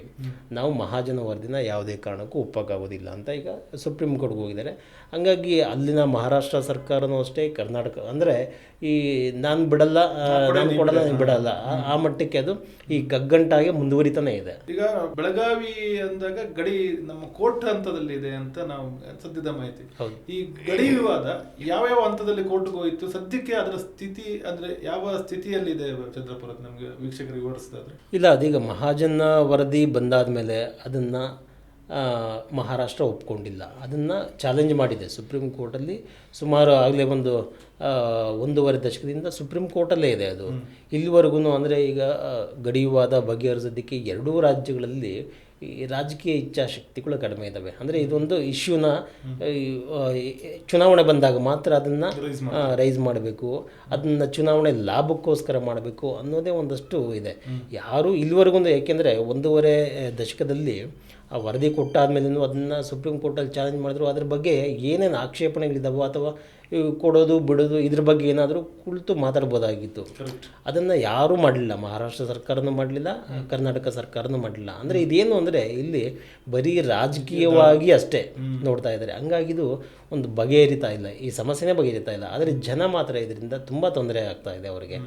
ನಾವು ಮಹಾಜನ ವರದಿನ ಯಾವುದೇ ಕಾರಣಕ್ಕೂ ಒಪ್ಪಕ್ಕಾಗೋದಿಲ್ಲ ಅಂತ ಈಗ ಸುಪ್ರೀಂ ಕೋರ್ಟ್ಗೆ ಹೋಗಿದ್ದಾರೆ. ಹಂಗಾಗಿ ಅಲ್ಲಿನ ಮಹಾರಾಷ್ಟ್ರ ಸರ್ಕಾರನೂ ಅಷ್ಟೇ ಕರ್ನಾಟಕ ಅಂದರೆ ಈ ನಾನು ಬಿಡಲ್ಲ ನಾನು ಕೊಡಲ್ಲ ನೀನು ಬಿಡಲ್ಲ. ಆ- ಆ ಮಟ್ಟಕ್ಕೆ ಅದು ಈ ಕಗ್ಗಂಟಾಗೆ ಮುಂದುವರಿತಾನೆ ಇದೆ. ಈಗ ಬೆಳಗಾವಿ ಅಂದಾಗ ಗಡಿ ನಮ್ಮ ಕೋರ್ಟ್ ಹಂತದಲ್ಲಿ ಇದೆ ಅಂತ ನಾವು ಸದ್ಯದ ಮಾಹಿತಿ. ಹೌದು. ಈ ಗಡಿ ವಿವಾದ ಯಾವ ಯಾವ ಹಂತದಲ್ಲಿ ಕೋರ್ಟ್ಗೆ ಹೋಯಿತು? ಸದ್ಯಕ್ಕೆ ಅದರ ಸ್ಥಿತಿ ಅಂದ್ರೆ ಯಾವ ಸ್ಥಿತಿಯಲ್ಲಿದೆ ಚಂದ್ರಪುರ ನಮಗೆ ವೀಕ್ಷಕರಿಗೆ ವಿವರಿಸಿದ್ರೆ ಇಲ್ಲ ಅದೀಗ ಮಹಾಜನ ವರದಿ ಬಂದಾದ ಮೇಲೆ ಅದನ್ನು ಮಹಾರಾಷ್ಟ್ರ ಒಪ್ಕೊಂಡಿಲ್ಲ. ಅದನ್ನು ಚಾಲೆಂಜ್ ಮಾಡಿದೆ. ಸುಪ್ರೀಂ ಕೋರ್ಟಲ್ಲಿ ಸುಮಾರು ಆಗಲೇ ಒಂದು ಒಂದೂವರೆ ದಶಕದಿಂದ ಸುಪ್ರೀಂ ಕೋರ್ಟಲ್ಲೇ ಇದೆ ಅದು. ಇಲ್ಲಿವರೆಗೂ ಅಂದರೆ ಈಗ ಗಡಿಯುವಾದ ಬಗೆಹರಿಸೋದಕ್ಕೆ ಎರಡೂ ರಾಜ್ಯಗಳಲ್ಲಿ ಈ ರಾಜಕೀಯ ಇಚ್ಛಾಶಕ್ತಿಗಳು ಕಡಿಮೆ ಇದ್ದಾವೆ ಅಂದರೆ ಇದೊಂದು ಇಶ್ಯೂನ ಚುನಾವಣೆ ಬಂದಾಗ ಮಾತ್ರ ಅದನ್ನು ರೈಸ್ ಮಾಡಬೇಕು. ಅದನ್ನು ಚುನಾವಣೆ ಲಾಭಕ್ಕೋಸ್ಕರ ಮಾಡಬೇಕು ಅನ್ನೋದೇ ಒಂದಷ್ಟು ಇದೆ. ಯಾರು ಇಲ್ಲಿವರೆಗೂ ಏಕೆಂದರೆ ಒಂದೂವರೆ ದಶಕದಲ್ಲಿ ಆ ವರದಿ ಕೊಟ್ಟಾದ್ಮೇಲೂ ಅದನ್ನು ಸುಪ್ರೀಂ ಕೋರ್ಟಲ್ಲಿ ಚಾಲೆಂಜ್ ಮಾಡಿದ್ರು. ಅದ್ರ ಬಗ್ಗೆ ಏನೇನು ಆಕ್ಷೇಪಣೆಗಳಿದ್ದಾವೋ ಅಥವಾ ಕೊಡೋದು ಬಿಡೋದು ಇದ್ರ ಬಗ್ಗೆ ಏನಾದರೂ ಕುಳಿತು ಮಾತಾಡ್ಬೋದಾಗಿತ್ತು. ಅದನ್ನು ಯಾರೂ ಮಾಡಲಿಲ್ಲ. ಮಹಾರಾಷ್ಟ್ರ ಸರ್ಕಾರನೂ ಮಾಡಲಿಲ್ಲ ಕರ್ನಾಟಕ ಸರ್ಕಾರನೂ ಮಾಡಲಿಲ್ಲ. ಅಂದರೆ ಇದೇನು ಅಂದರೆ ಇಲ್ಲಿ ಬರೀ ರಾಜಕೀಯವಾಗಿ ಅಷ್ಟೇ ನೋಡ್ತಾ ಇದ್ದಾರೆ ಹಂಗಾಗಿ ಇದು ಒಂದು ಬಗೆಹರಿತಾ ಇಲ್ಲ. ಈ ಸಮಸ್ಯೆನೇ ಬಗೆಹರಿತಾ ಇಲ್ಲ. ಆದರೆ ಜನ ಮಾತ್ರ ಇದರಿಂದ ತುಂಬ ತೊಂದರೆ ಆಗ್ತಾ ಇದೆ ಅವರಿಗೆ.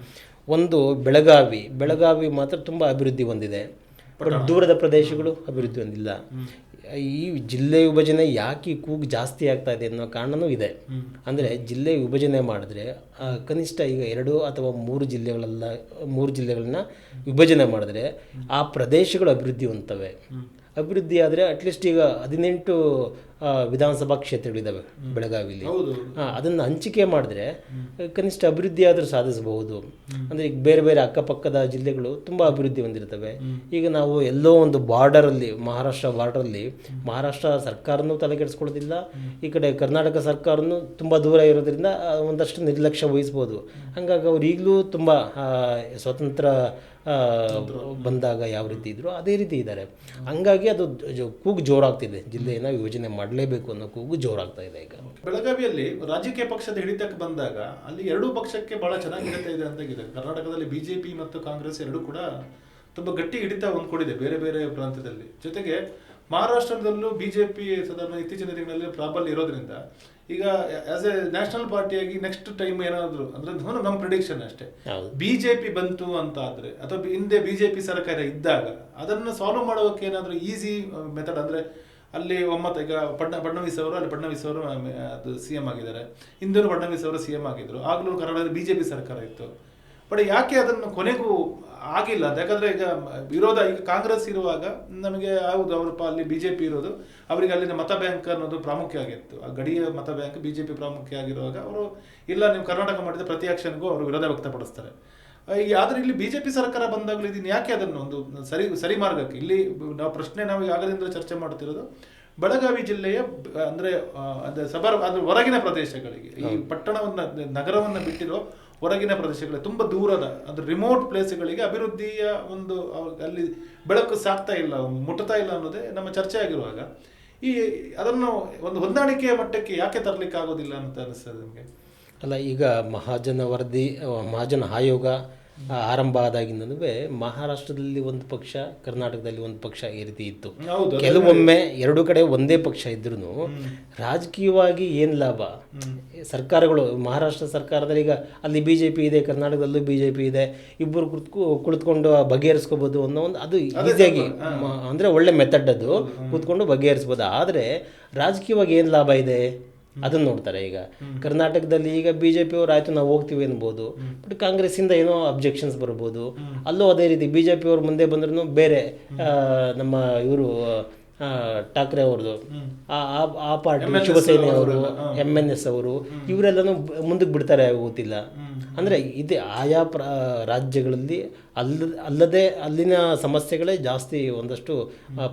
ಒಂದು ಬೆಳಗಾವಿ ಬೆಳಗಾವಿ ಮಾತ್ರ ತುಂಬ ಅಭಿವೃದ್ಧಿ ಹೊಂದಿದೆ. ಬಟ್ ದೂರದ ಪ್ರದೇಶಗಳು ಅಭಿವೃದ್ಧಿ ಹೊಂದಿಲ್ಲ. ಈ ಜಿಲ್ಲೆ ವಿಭಜನೆ ಯಾಕೆ ಈ ಕೂಗು ಜಾಸ್ತಿ ಆಗ್ತಾ ಇದೆ ಅನ್ನೋ ಕಾರಣನೂ ಇದೆ. ಅಂದರೆ ಜಿಲ್ಲೆ ವಿಭಜನೆ ಮಾಡಿದ್ರೆ ಕನಿಷ್ಠ ಈಗ ಎರಡು ಅಥವಾ ಮೂರು ಜಿಲ್ಲೆಗಳೆಲ್ಲ ಮೂರು ಜಿಲ್ಲೆಗಳನ್ನ ವಿಭಜನೆ ಮಾಡಿದ್ರೆ ಆ ಪ್ರದೇಶಗಳು ಅಭಿವೃದ್ಧಿ ಹೊಂದ್ತವೆ. ಅಭಿವೃದ್ಧಿ ಆದರೆ ಅಟ್ಲೀಸ್ಟ್ ಈಗ ಹದಿನೆಂಟು ವಿಧಾನಸಭಾ ಕ್ಷೇತ್ರಗಳಿದ್ದಾವೆ ಬೆಳಗಾವಿಲಿ. ಹೌದು. ಅದನ್ನು ಹಂಚಿಕೆ ಮಾಡಿದ್ರೆ ಕನಿಷ್ಠ ಅಭಿವೃದ್ಧಿ ಆದರೂ ಸಾಧಿಸಬಹುದು. ಅಂದರೆ ಈಗ ಬೇರೆ ಬೇರೆ ಅಕ್ಕಪಕ್ಕದ ಜಿಲ್ಲೆಗಳು ತುಂಬ ಅಭಿವೃದ್ಧಿ ಹೊಂದಿರ್ತವೆ. ಈಗ ನಾವು ಎಲ್ಲೋ ಒಂದು ಬಾರ್ಡರಲ್ಲಿ ಮಹಾರಾಷ್ಟ್ರ ಬಾರ್ಡರಲ್ಲಿ ಮಹಾರಾಷ್ಟ್ರ ಸರ್ಕಾರನೂ ತಲೆಗೆಡಿಸ್ಕೊಳ್ಳೋದಿಲ್ಲ ಈ ಕಡೆ ಕರ್ನಾಟಕ ಸರ್ಕಾರನೂ ತುಂಬ ದೂರ ಇರೋದ್ರಿಂದ ಒಂದಷ್ಟು ನಿರ್ಲಕ್ಷ್ಯ ವಹಿಸ್ಬೋದು ಹಂಗಾಗಿ ಅವ್ರು ಈಗಲೂ ತುಂಬ ಸ್ವತಂತ್ರ ಬಂದಾಗ ಯಾವ ರೀತಿ ಇದ್ರು ಅದೇ ರೀತಿ ಇದ್ದಾರೆ. ಹಂಗಾಗಿ ಅದು ಕೂಗು ಜೋರಾಗ್ತಿದೆ. ಜಿಲ್ಲೆಯನ್ನು ಯೋಜನೆ ಮಾಡಿ. ಆಗಲೇಬೇಕು ಅನ್ನೋ ಕೂಗು ಜೋರಾಗ್ತಾ ಇದೆ ಈಗ. ಬೆಳಗಾವಿಯಲ್ಲಿ ರಾಜಕೀಯ ಪಕ್ಷದ ಹಿಡಿತಕ್ಕೆ ಬಂದಾಗ ಅಲ್ಲಿ ಎರಡೂ ಪಕ್ಷಕ್ಕೆ ಬಹಳ ಚೆನ್ನಾಗಿ ಹಿಡಿತ ಇದೆ ಅಂತ ಇದೆ. ಕರ್ನಾಟಕದಲ್ಲಿ ಬಿಜೆಪಿ ಮತ್ತು ಕಾಂಗ್ರೆಸ್ ಎರಡೂ ಕೂಡ ತುಂಬ ಗಟ್ಟಿ ಹಿಡಿತ ಹೊಂದ್ಕೊಂಡಿದೆ ಬೇರೆ ಬೇರೆ ಪ್ರಾಂತ್ಯದಲ್ಲಿ. ಜೊತೆಗೆ ಮಹಾರಾಷ್ಟ್ರದಲ್ಲೂ ಬಿಜೆಪಿ ಸಾಧಾರಣ ಇತ್ತೀಚಿನ ದಿನಗಳಲ್ಲಿ ಪ್ರಾಬಲ್ಯ ಇರೋದ್ರಿಂದ ಈಗ ಆಸ್ ಎ ನ್ಯಾಷನಲ್ ಪಾರ್ಟಿಯಾಗಿ ನೆಕ್ಸ್ಟ್ ಟೈಮ್ ಏನಾದ್ರು ಅಂದ್ರೆ ಅದು ನಮ್ಮ ಪ್ರಿಡಿಕ್ಷನ್ ಅಷ್ಟೇ. ಹೌದು. ಬಿಜೆಪಿ ಬಂತು ಅಂತ ಆದರೆ ಅಥವಾ ಹಿಂದೆ ಬಿಜೆಪಿ ಸರ್ಕಾರ ಇದ್ದಾಗ ಅದನ್ನು ಸಾಲ್ವ್ ಮಾಡೋಕೆ ಏನಾದರೂ ಈಸಿ ಮೆಥಡ್ ಅಂದ್ರೆ ಅಲ್ಲಿ ಒಮ್ಮತ ಈಗ ಪಡ್ನ ಫಡ್ನವೀಸ್ ಅವರು, ಅಲ್ಲಿ ಫಡ್ನವೀಸ್ ಅವರು ಅದು ಸಿ ಎಂ ಆಗಿದ್ದಾರೆ. ಹಿಂದೂ ಫಡ್ನವೀಸ್ ಅವರು ಸಿ ಎಂ ಆಗಿದ್ದರು ಆಗಲೂ ಕರ್ನಾಟಕದಲ್ಲಿ ಪಿ ಸರ್ಕಾರ ಇತ್ತು. ಬಟ್ ಯಾಕೆ ಅದನ್ನು ಕೊನೆಗೂ ಆಗಿಲ್ಲ? ಅದು ಯಾಕಂದರೆ ಈಗ ವಿರೋಧ, ಈಗ ಕಾಂಗ್ರೆಸ್ ಇರುವಾಗ ನಮಗೆ ಹೌದು ಅಲ್ಲಿ ಬಿ ಜೆ ಪಿ ಇರೋದು, ಅವರಿಗೆ ಅಲ್ಲಿನ ಮತ ಬ್ಯಾಂಕ್ ಅನ್ನೋದು ಪ್ರಾಮುಖ್ಯ ಆಗಿತ್ತು. ಆ ಗಡಿಯ ಮತ ಬ್ಯಾಂಕ್ ಬಿ ಜೆ ಪಿ ಪ್ರಾಮುಖ್ಯ ಆಗಿರುವಾಗ ಅವರು, ಇಲ್ಲ, ನೀವು ಕರ್ನಾಟಕ ಮಾಡಿದ ಪ್ರತಿ ಆಕ್ಷನ್ಗೂ ಅವರು ವಿರೋಧ ವ್ಯಕ್ತಪಡಿಸ್ತಾರೆ. ಆದ್ರೆ ಇಲ್ಲಿ ಬಿಜೆಪಿ ಸರ್ಕಾರ ಬಂದಾಗಲೂ ಇದನ್ನ ಯಾಕೆ ಅದನ್ನು ಒಂದು ಸರಿ ಸರಿ ಮಾರ್ಗಕ್ಕೆ? ಇಲ್ಲಿ ನಾವು ಪ್ರಶ್ನೆ ನಾವು ಆಗದಿಂದ ಚರ್ಚೆ ಮಾಡ್ತಿರೋದು ಬೆಳಗಾವಿ ಜಿಲ್ಲೆಯ ಅಂದ್ರೆ ಅಂದ್ರೆ ಸಬರ್ ಅಂದ್ರೆ ಹೊರಗಿನ ಪ್ರದೇಶಗಳಿಗೆ. ಈ ಪಟ್ಟಣವನ್ನ ನಗರವನ್ನ ಬಿಟ್ಟಿರೋ ಹೊರಗಿನ ಪ್ರದೇಶಗಳಿಗೆ ತುಂಬಾ ದೂರದ ಅಂದ್ರೆ ರಿಮೋಟ್ ಪ್ಲೇಸ್ಗಳಿಗೆ ಅಭಿವೃದ್ಧಿಯ ಒಂದು ಅಲ್ಲಿ ಬೆಳಕು ಸಾಕ್ತಾ ಇಲ್ಲ ಮುಟ್ಟತಾ ಇಲ್ಲ ಅನ್ನೋದೇ ನಮ್ಮ ಚರ್ಚೆ ಆಗಿರುವಾಗ. ಈ ಅದನ್ನು ಒಂದು ಹೊಂದಾಣಿಕೆಯ ಮಟ್ಟಕ್ಕೆ ಯಾಕೆ ತರಲಿಕ್ಕೆ ಆಗೋದಿಲ್ಲ ಅಂತ ಅನಿಸ್ತದೆ ನಿಮಗೆ? ಅಲ್ಲ ಈಗ ಮಹಾಜನ ವರದಿ ಮಹಾಜನ ಆಯೋಗ ಆರಂಭ ಆದಾಗಿಂದನೂ ಮಹಾರಾಷ್ಟ್ರದಲ್ಲಿ ಒಂದು ಪಕ್ಷ ಕರ್ನಾಟಕದಲ್ಲಿ ಒಂದು ಪಕ್ಷ ಈ ರೀತಿ ಇತ್ತು. ಕೆಲವೊಮ್ಮೆ ಎರಡು ಕಡೆ ಒಂದೇ ಪಕ್ಷ ಇದ್ರೂ ರಾಜಕೀಯವಾಗಿ ಏನು ಲಾಭ? ಸರ್ಕಾರಗಳು ಮಹಾರಾಷ್ಟ್ರ ಸರ್ಕಾರದಲ್ಲಿ ಈಗ ಅಲ್ಲಿ ಬಿ ಜೆ ಪಿ ಇದೆ ಕರ್ನಾಟಕದಲ್ಲೂ ಬಿ ಜೆ ಪಿ ಇದೆ ಇಬ್ಬರು ಕುತ್ಕೊ ಕುಳಿತುಕೊಂಡು ಬಗೆಹರಿಸ್ಕೋಬೋದು ಅನ್ನೋ ಒಂದು ಅದು ಈಸಿಯಾಗಿ ಅಂದ್ರೆ ಒಳ್ಳೆ ಮೆಥಡ್ ಅದು ಕೂತ್ಕೊಂಡು ಬಗೆಹರಿಸ್ಬೋದು. ಆದರೆ ರಾಜಕೀಯವಾಗಿ ಏನು ಲಾಭ ಇದೆ? ಅದನ್ನ ನೋಡ್ತಾರೆ ಈಗ. ಕರ್ನಾಟಕದಲ್ಲಿ ಈಗ ಬಿ ಜೆ ಪಿಯವರು ಆಯ್ತು ನಾವು ಹೋಗ್ತೀವಿ ಅನ್ಬೋದು ಬಟ್ ಕಾಂಗ್ರೆಸ್ಸಿಂದ ಏನೋ ಅಬ್ಜೆಕ್ಷನ್ಸ್ ಬರ್ಬೋದು. ಅಲ್ಲೂ ಅದೇ ರೀತಿ ಬಿ ಜೆ ಪಿಯವ್ರು ಮುಂದೆ ಬಂದ್ರೂ ಬೇರೆ ಆ, ನಮ್ಮ ಇವರು ಠಾಕ್ರೆ ಅವ್ರದ್ದು ಆ ಪಾರ್ಟಿ ಶಿವಸೇನೆ ಅವರು ಎಂ ಎನ್ ಎಸ್ ಅವರು ಇವರೆಲ್ಲನೂ ಮುಂದಕ್ಕೆ ಬಿಡ್ತಾರೆ ಗೊತ್ತಿಲ್ಲ ಅಂದರೆ ಇದೆ ಆಯಾ ಪ್ರ, ರಾಜ್ಯಗಳಲ್ಲಿ ಅಲ್ಲ ಅಲ್ಲದೆ ಅಲ್ಲಿನ ಸಮಸ್ಯೆಗಳೇ ಜಾಸ್ತಿ ಒಂದಷ್ಟು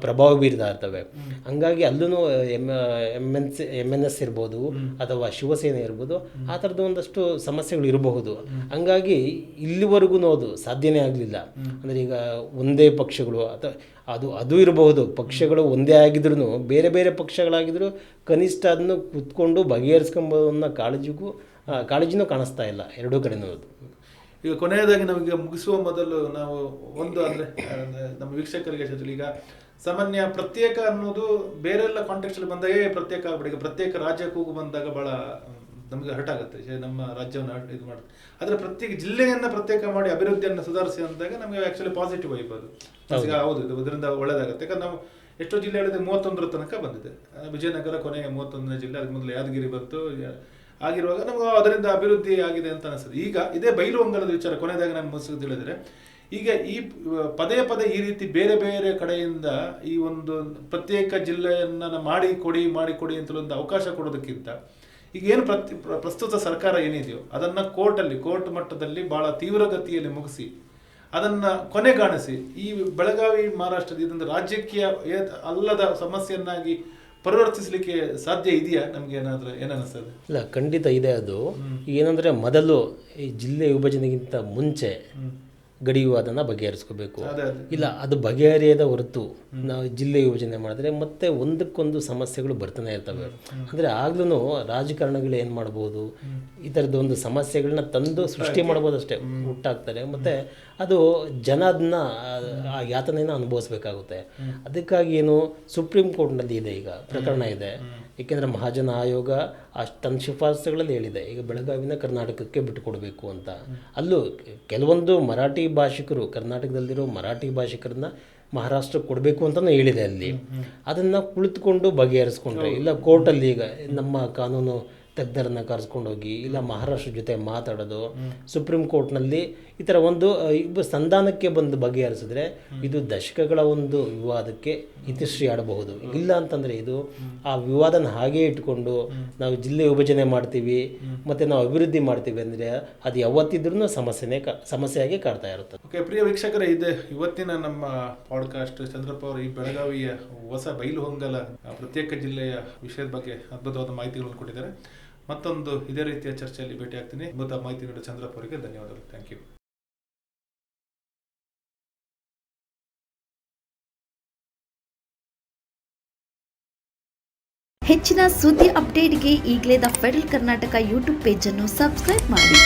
ಪ್ರಭಾವ ಬೀರ್ತಾ ಇರ್ತವೆ. ಹಂಗಾಗಿ ಅಲ್ಲೂ M M N C M N S ಇರ್ಬೋದು ಅಥವಾ ಶಿವಸೇನೆ ಇರ್ಬೋದು ಆ ಥರದ್ದು ಒಂದಷ್ಟು ಸಮಸ್ಯೆಗಳು ಇರಬಹುದು. ಹಂಗಾಗಿ ಇಲ್ಲಿವರೆಗೂ ಅದು ಸಾಧ್ಯನೇ ಆಗಲಿಲ್ಲ. ಅಂದರೆ ಈಗ ಒಂದೇ ಪಕ್ಷಗಳು ಅಥವಾ ಅದು ಅದು ಇರಬಹುದು. ಪಕ್ಷಗಳು ಒಂದೇ ಆಗಿದ್ರೂ ಬೇರೆ ಬೇರೆ ಪಕ್ಷಗಳಾಗಿದ್ದರೂ ಕನಿಷ್ಠ ಅದನ್ನು ಕೂತ್ಕೊಂಡು ಬಗೆಹರಿಸ್ಕೊಂಬೋದು ಅನ್ನೋ ಕಾಳಜಿಗೂ ಕಾಳಜಿನೂ ಕಾಣಿಸ್ತಾ ಇಲ್ಲ ಎರಡೂ ಕಡೆ ಈಗ ಕೊನೆಯದಾಗಿ ನಮಗೆ ಮುಗಿಸುವ ಮೊದಲು ನಾವು ಒಂದು ಅಂದ್ರೆ ನಮ್ಮ ವೀಕ್ಷಕರಿಗೆ ಜೊತೆ ಈಗ ಸಾಮಾನ್ಯ ಪ್ರತ್ಯೇಕ ಅನ್ನೋದು ಬೇರೆಲ್ಲ ಕಾಂಟೆಕ್ಸ್ಟಲ್ಲಿ ಬಂದಾಗ ಪ್ರತ್ಯೇಕ ಆಗ್ಬಿಡಿ ಪ್ರತ್ಯೇಕ ರಾಜ್ಯಕ್ಕೂ ಕೂಗು ಬಂದಾಗ ಬಹಳ ನಮಗೆ ಹರ್ಟ್ ಆಗುತ್ತೆ. ನಮ್ಮ ರಾಜ್ಯವನ್ನು ಇದು ಮಾಡುತ್ತೆ. ಆದ್ರೆ ಪ್ರತ್ಯೇಕ ಜಿಲ್ಲೆಯನ್ನು ಪ್ರತ್ಯೇಕ ಮಾಡಿ ಅಭಿವೃದ್ಧಿಯನ್ನು ಸುಧಾರಿಸಿ ಅಂದಾಗ ನಮಗೆ ಆಕ್ಚುಲಿ ಪಾಸಿಟಿವ್ ವೈಬ್ ಅದು. ಈಗ ಹೌದು ಇದು ಇದರಿಂದ ಒಳ್ಳೇದಾಗುತ್ತೆ. ಯಾಕಂದ್ರೆ ನಾವು ಎಷ್ಟೋ ಜಿಲ್ಲೆ ಹೇಳಿದ್ರೆ ಮೂವತ್ತೊಂದರ ತನಕ ಬಂದಿದೆ. ವಿಜಯನಗರ ಕೊನೆಗೆ ಮೂವತ್ತೊಂದನೇ ಜಿಲ್ಲೆ ಅದಕ್ಕೆ ಮೊದಲು ಯಾದಗಿರಿ ಬಂತು. ಆಗಿರುವಾಗ ನಮಗೆ ಅದರಿಂದ ಅಭಿವೃದ್ಧಿ ಆಗಿದೆ ಅಂತ ಅನಿಸ್ತದೆ ಈಗ ಇದೇ ಬೈಲು ಅಂಗಳದ ವಿಚಾರ ಕೊನೆಯದಾಗಿ ನಾನು ಮನಸ್ಸಿಗೆ ತಿಳಿದರೆ, ಈಗ ಈ ಪದೇ ಪದೇ ಈ ರೀತಿ ಬೇರೆ ಬೇರೆ ಕಡೆಯಿಂದ ಈ ಒಂದು ಪ್ರತ್ಯೇಕ ಜಿಲ್ಲೆಯನ್ನು ಮಾಡಿ ಕೊಡಿ ಮಾಡಿ ಕೊಡಿ ಅಂತ ಒಂದು ಅವಕಾಶ ಕೊಡೋದಕ್ಕಿಂತ ಈಗ ಏನು ಪ್ರತಿ ಪ್ರಸ್ತುತ ಸರ್ಕಾರ ಏನಿದೆಯೋ ಅದನ್ನು ಕೋರ್ಟಲ್ಲಿ, ಕೋರ್ಟ್ ಮಟ್ಟದಲ್ಲಿ ಭಾಳ ತೀವ್ರಗತಿಯಲ್ಲಿ ಮುಗಿಸಿ ಅದನ್ನು ಕೊನೆಗಾಣಿಸಿ ಈ ಬೆಳಗಾವಿ, ಮಹಾರಾಷ್ಟ್ರದ ಇದೊಂದು ರಾಜಕೀಯ ಅಲ್ಲದ ಸಮಸ್ಯೆಯನ್ನಾಗಿ ಪರಿವರ್ತಿಸಲಿಕ್ಕೆ ಸಾಧ್ಯ ಇದೆಯಾ? ನಮ್ಗೆ ಏನಾದ್ರೆ ಏನನ್ನಿಸ್ತದೆ? ಇಲ್ಲ ಖಂಡಿತ ಇದೆ ಅದು. ಏನಂದರೆ ಮೊದಲು ಈ ಜಿಲ್ಲೆ ವಿಭಜನೆಗಿಂತ ಮುಂಚೆ ಗಡಿ ವಿವಾದನ ಬಗೆಹರಿಸ್ಕೋಬೇಕು ಇಲ್ಲ ಅದು ಬಗೆಹರಿಯದ ಹೊರತು ನಾವು ಜಿಲ್ಲೆ ಯೋಜನೆ ಮಾಡಿದ್ರೆ ಮತ್ತೆ ಒಂದಕ್ಕೊಂದು ಸಮಸ್ಯೆಗಳು ಬರ್ತಾನೆ ಇರ್ತವೆ. ಅಂದರೆ ಆಗ್ಲೂ ರಾಜಕಾರಣಿಗಳು ಏನು ಮಾಡ್ಬೋದು? ಈ ಥರದ್ದೊಂದು ಒಂದು ಸಮಸ್ಯೆಗಳನ್ನ ತಂದು ಸೃಷ್ಟಿ ಮಾಡ್ಬೋದು ಅಷ್ಟೇ ಹುಟ್ಟಾಗ್ತಾರೆ. ಮತ್ತು ಅದು ಜನ ಅದನ್ನ ಆ ಯಾತನೆಯನ್ನು ಅನುಭವಿಸ್ಬೇಕಾಗುತ್ತೆ. ಅದಕ್ಕಾಗಿ ಏನು ಸುಪ್ರೀಂ ಕೋರ್ಟ್ನಲ್ಲಿ ಇದೆ ಈಗ ಪ್ರಕರಣ ಇದೆ. ಏಕೆಂದರೆ ಮಹಾಜನ ಆಯೋಗ ಅಷ್ಟು ತನ್ನ ಶಿಫಾರಸುಗಳಲ್ಲಿ ಹೇಳಿದೆ. ಈಗ ಬೆಳಗಾವಿನ ಕರ್ನಾಟಕಕ್ಕೆ ಬಿಟ್ಟುಕೊಡಬೇಕು ಅಂತ. ಅಲ್ಲೂ ಕೆಲವೊಂದು ಮರಾಠಿ ಭಾಷಿಕರು ಕರ್ನಾಟಕದಲ್ಲಿರೋ ಮರಾಠಿ ಭಾಷಿಕರನ್ನ ಮಹಾರಾಷ್ಟ್ರಕ್ಕೆ ಕೊಡಬೇಕು ಅಂತಲೂ ಹೇಳಿದೆ ಅಲ್ಲಿ. ಅದನ್ನು ಕುಳಿತುಕೊಂಡು ಬಗೆಹರಿಸ್ಕೊಂಡ್ರೆ ಇಲ್ಲ ಕೋರ್ಟಲ್ಲಿ ಈಗ ನಮ್ಮ ಕಾನೂನು ತಜ್ಞರನ್ನ ಕರೆಸ್ಕೊಂಡೋಗಿ ಇಲ್ಲ ಮಹಾರಾಷ್ಟ್ರ ಜೊತೆ ಮಾತಾಡೋದು ಸುಪ್ರೀಂ ಕೋರ್ಟ್ನಲ್ಲಿ ಈ ಥರ ಒಂದು ಸಂಧಾನಕ್ಕೆ ಬಂದು ಬಗೆಹರಿಸಿದ್ರೆ ಇದು ದಶಕಗಳ ಒಂದು ವಿವಾದಕ್ಕೆ ಇತಿಶ್ರೀ ಆಡಬಹುದು ಇಲ್ಲ ಅಂತಂದರೆ ಇದು ಆ ವಿವಾದನ ಹಾಗೇ ಇಟ್ಕೊಂಡು ನಾವು ಜಿಲ್ಲೆ ವಿಭಜನೆ ಮಾಡ್ತೀವಿ ಮತ್ತು ನಾವು ಅಭಿವೃದ್ಧಿ ಮಾಡ್ತೀವಿ ಅಂದರೆ ಅದು ಯಾವತ್ತಿದ್ರೂ ಸಮಸ್ಯೆನೇ ಕಾ ಸಮಸ್ಯೆಯಾಗಿ ಕಾಡ್ತಾ ಇರುತ್ತೆ ಓಕೆ ಪ್ರಿಯ ವೀಕ್ಷಕರೇ ಇದೆ ಇವತ್ತಿನ ನಮ್ಮ ಪಾಡ್ಕಾಸ್ಟ್ ಚಂದ್ರಪ್ಪ ಅವರು ಈ ಬೆಳಗಾವಿಯ ಹೊಸ ಬೈಲು ಹೊಂಗಲ ಪ್ರತ್ಯೇಕ ಜಿಲ್ಲೆಯ ವಿಷಯದ ಬಗ್ಗೆ ಅದ್ಭುತವಾದ ಮಾಹಿತಿಗಳನ್ನು ಕೊಟ್ಟಿದ್ದಾರೆ. ಮತ್ತೊಂದು ಇದೇ ರೀತಿಯ ಚರ್ಚೆಯಲ್ಲಿ ಭೇಟಿ ಆಗ್ತೀನಿ ಅದ್ಭುತ ಮಾಹಿತಿ ನೀಡಿದ ಚಂದ್ರಪ್ಪ ಧನ್ಯವಾದಗಳು. ಥ್ಯಾಂಕ್ ಯು ಹೆಚ್ಚಿನ ಸುದ್ದಿ ಅಪ್ಡೇಟ್ಗೆ ಈಗಲೇ ದ ಫೆಡರಲ್ ಕರ್ನಾಟಕ ಯೂಟ್ಯೂಬ್ ಪೇಜನ್ನು ಸಬ್ಸ್ಕ್ರೈಬ್ ಮಾಡಿ.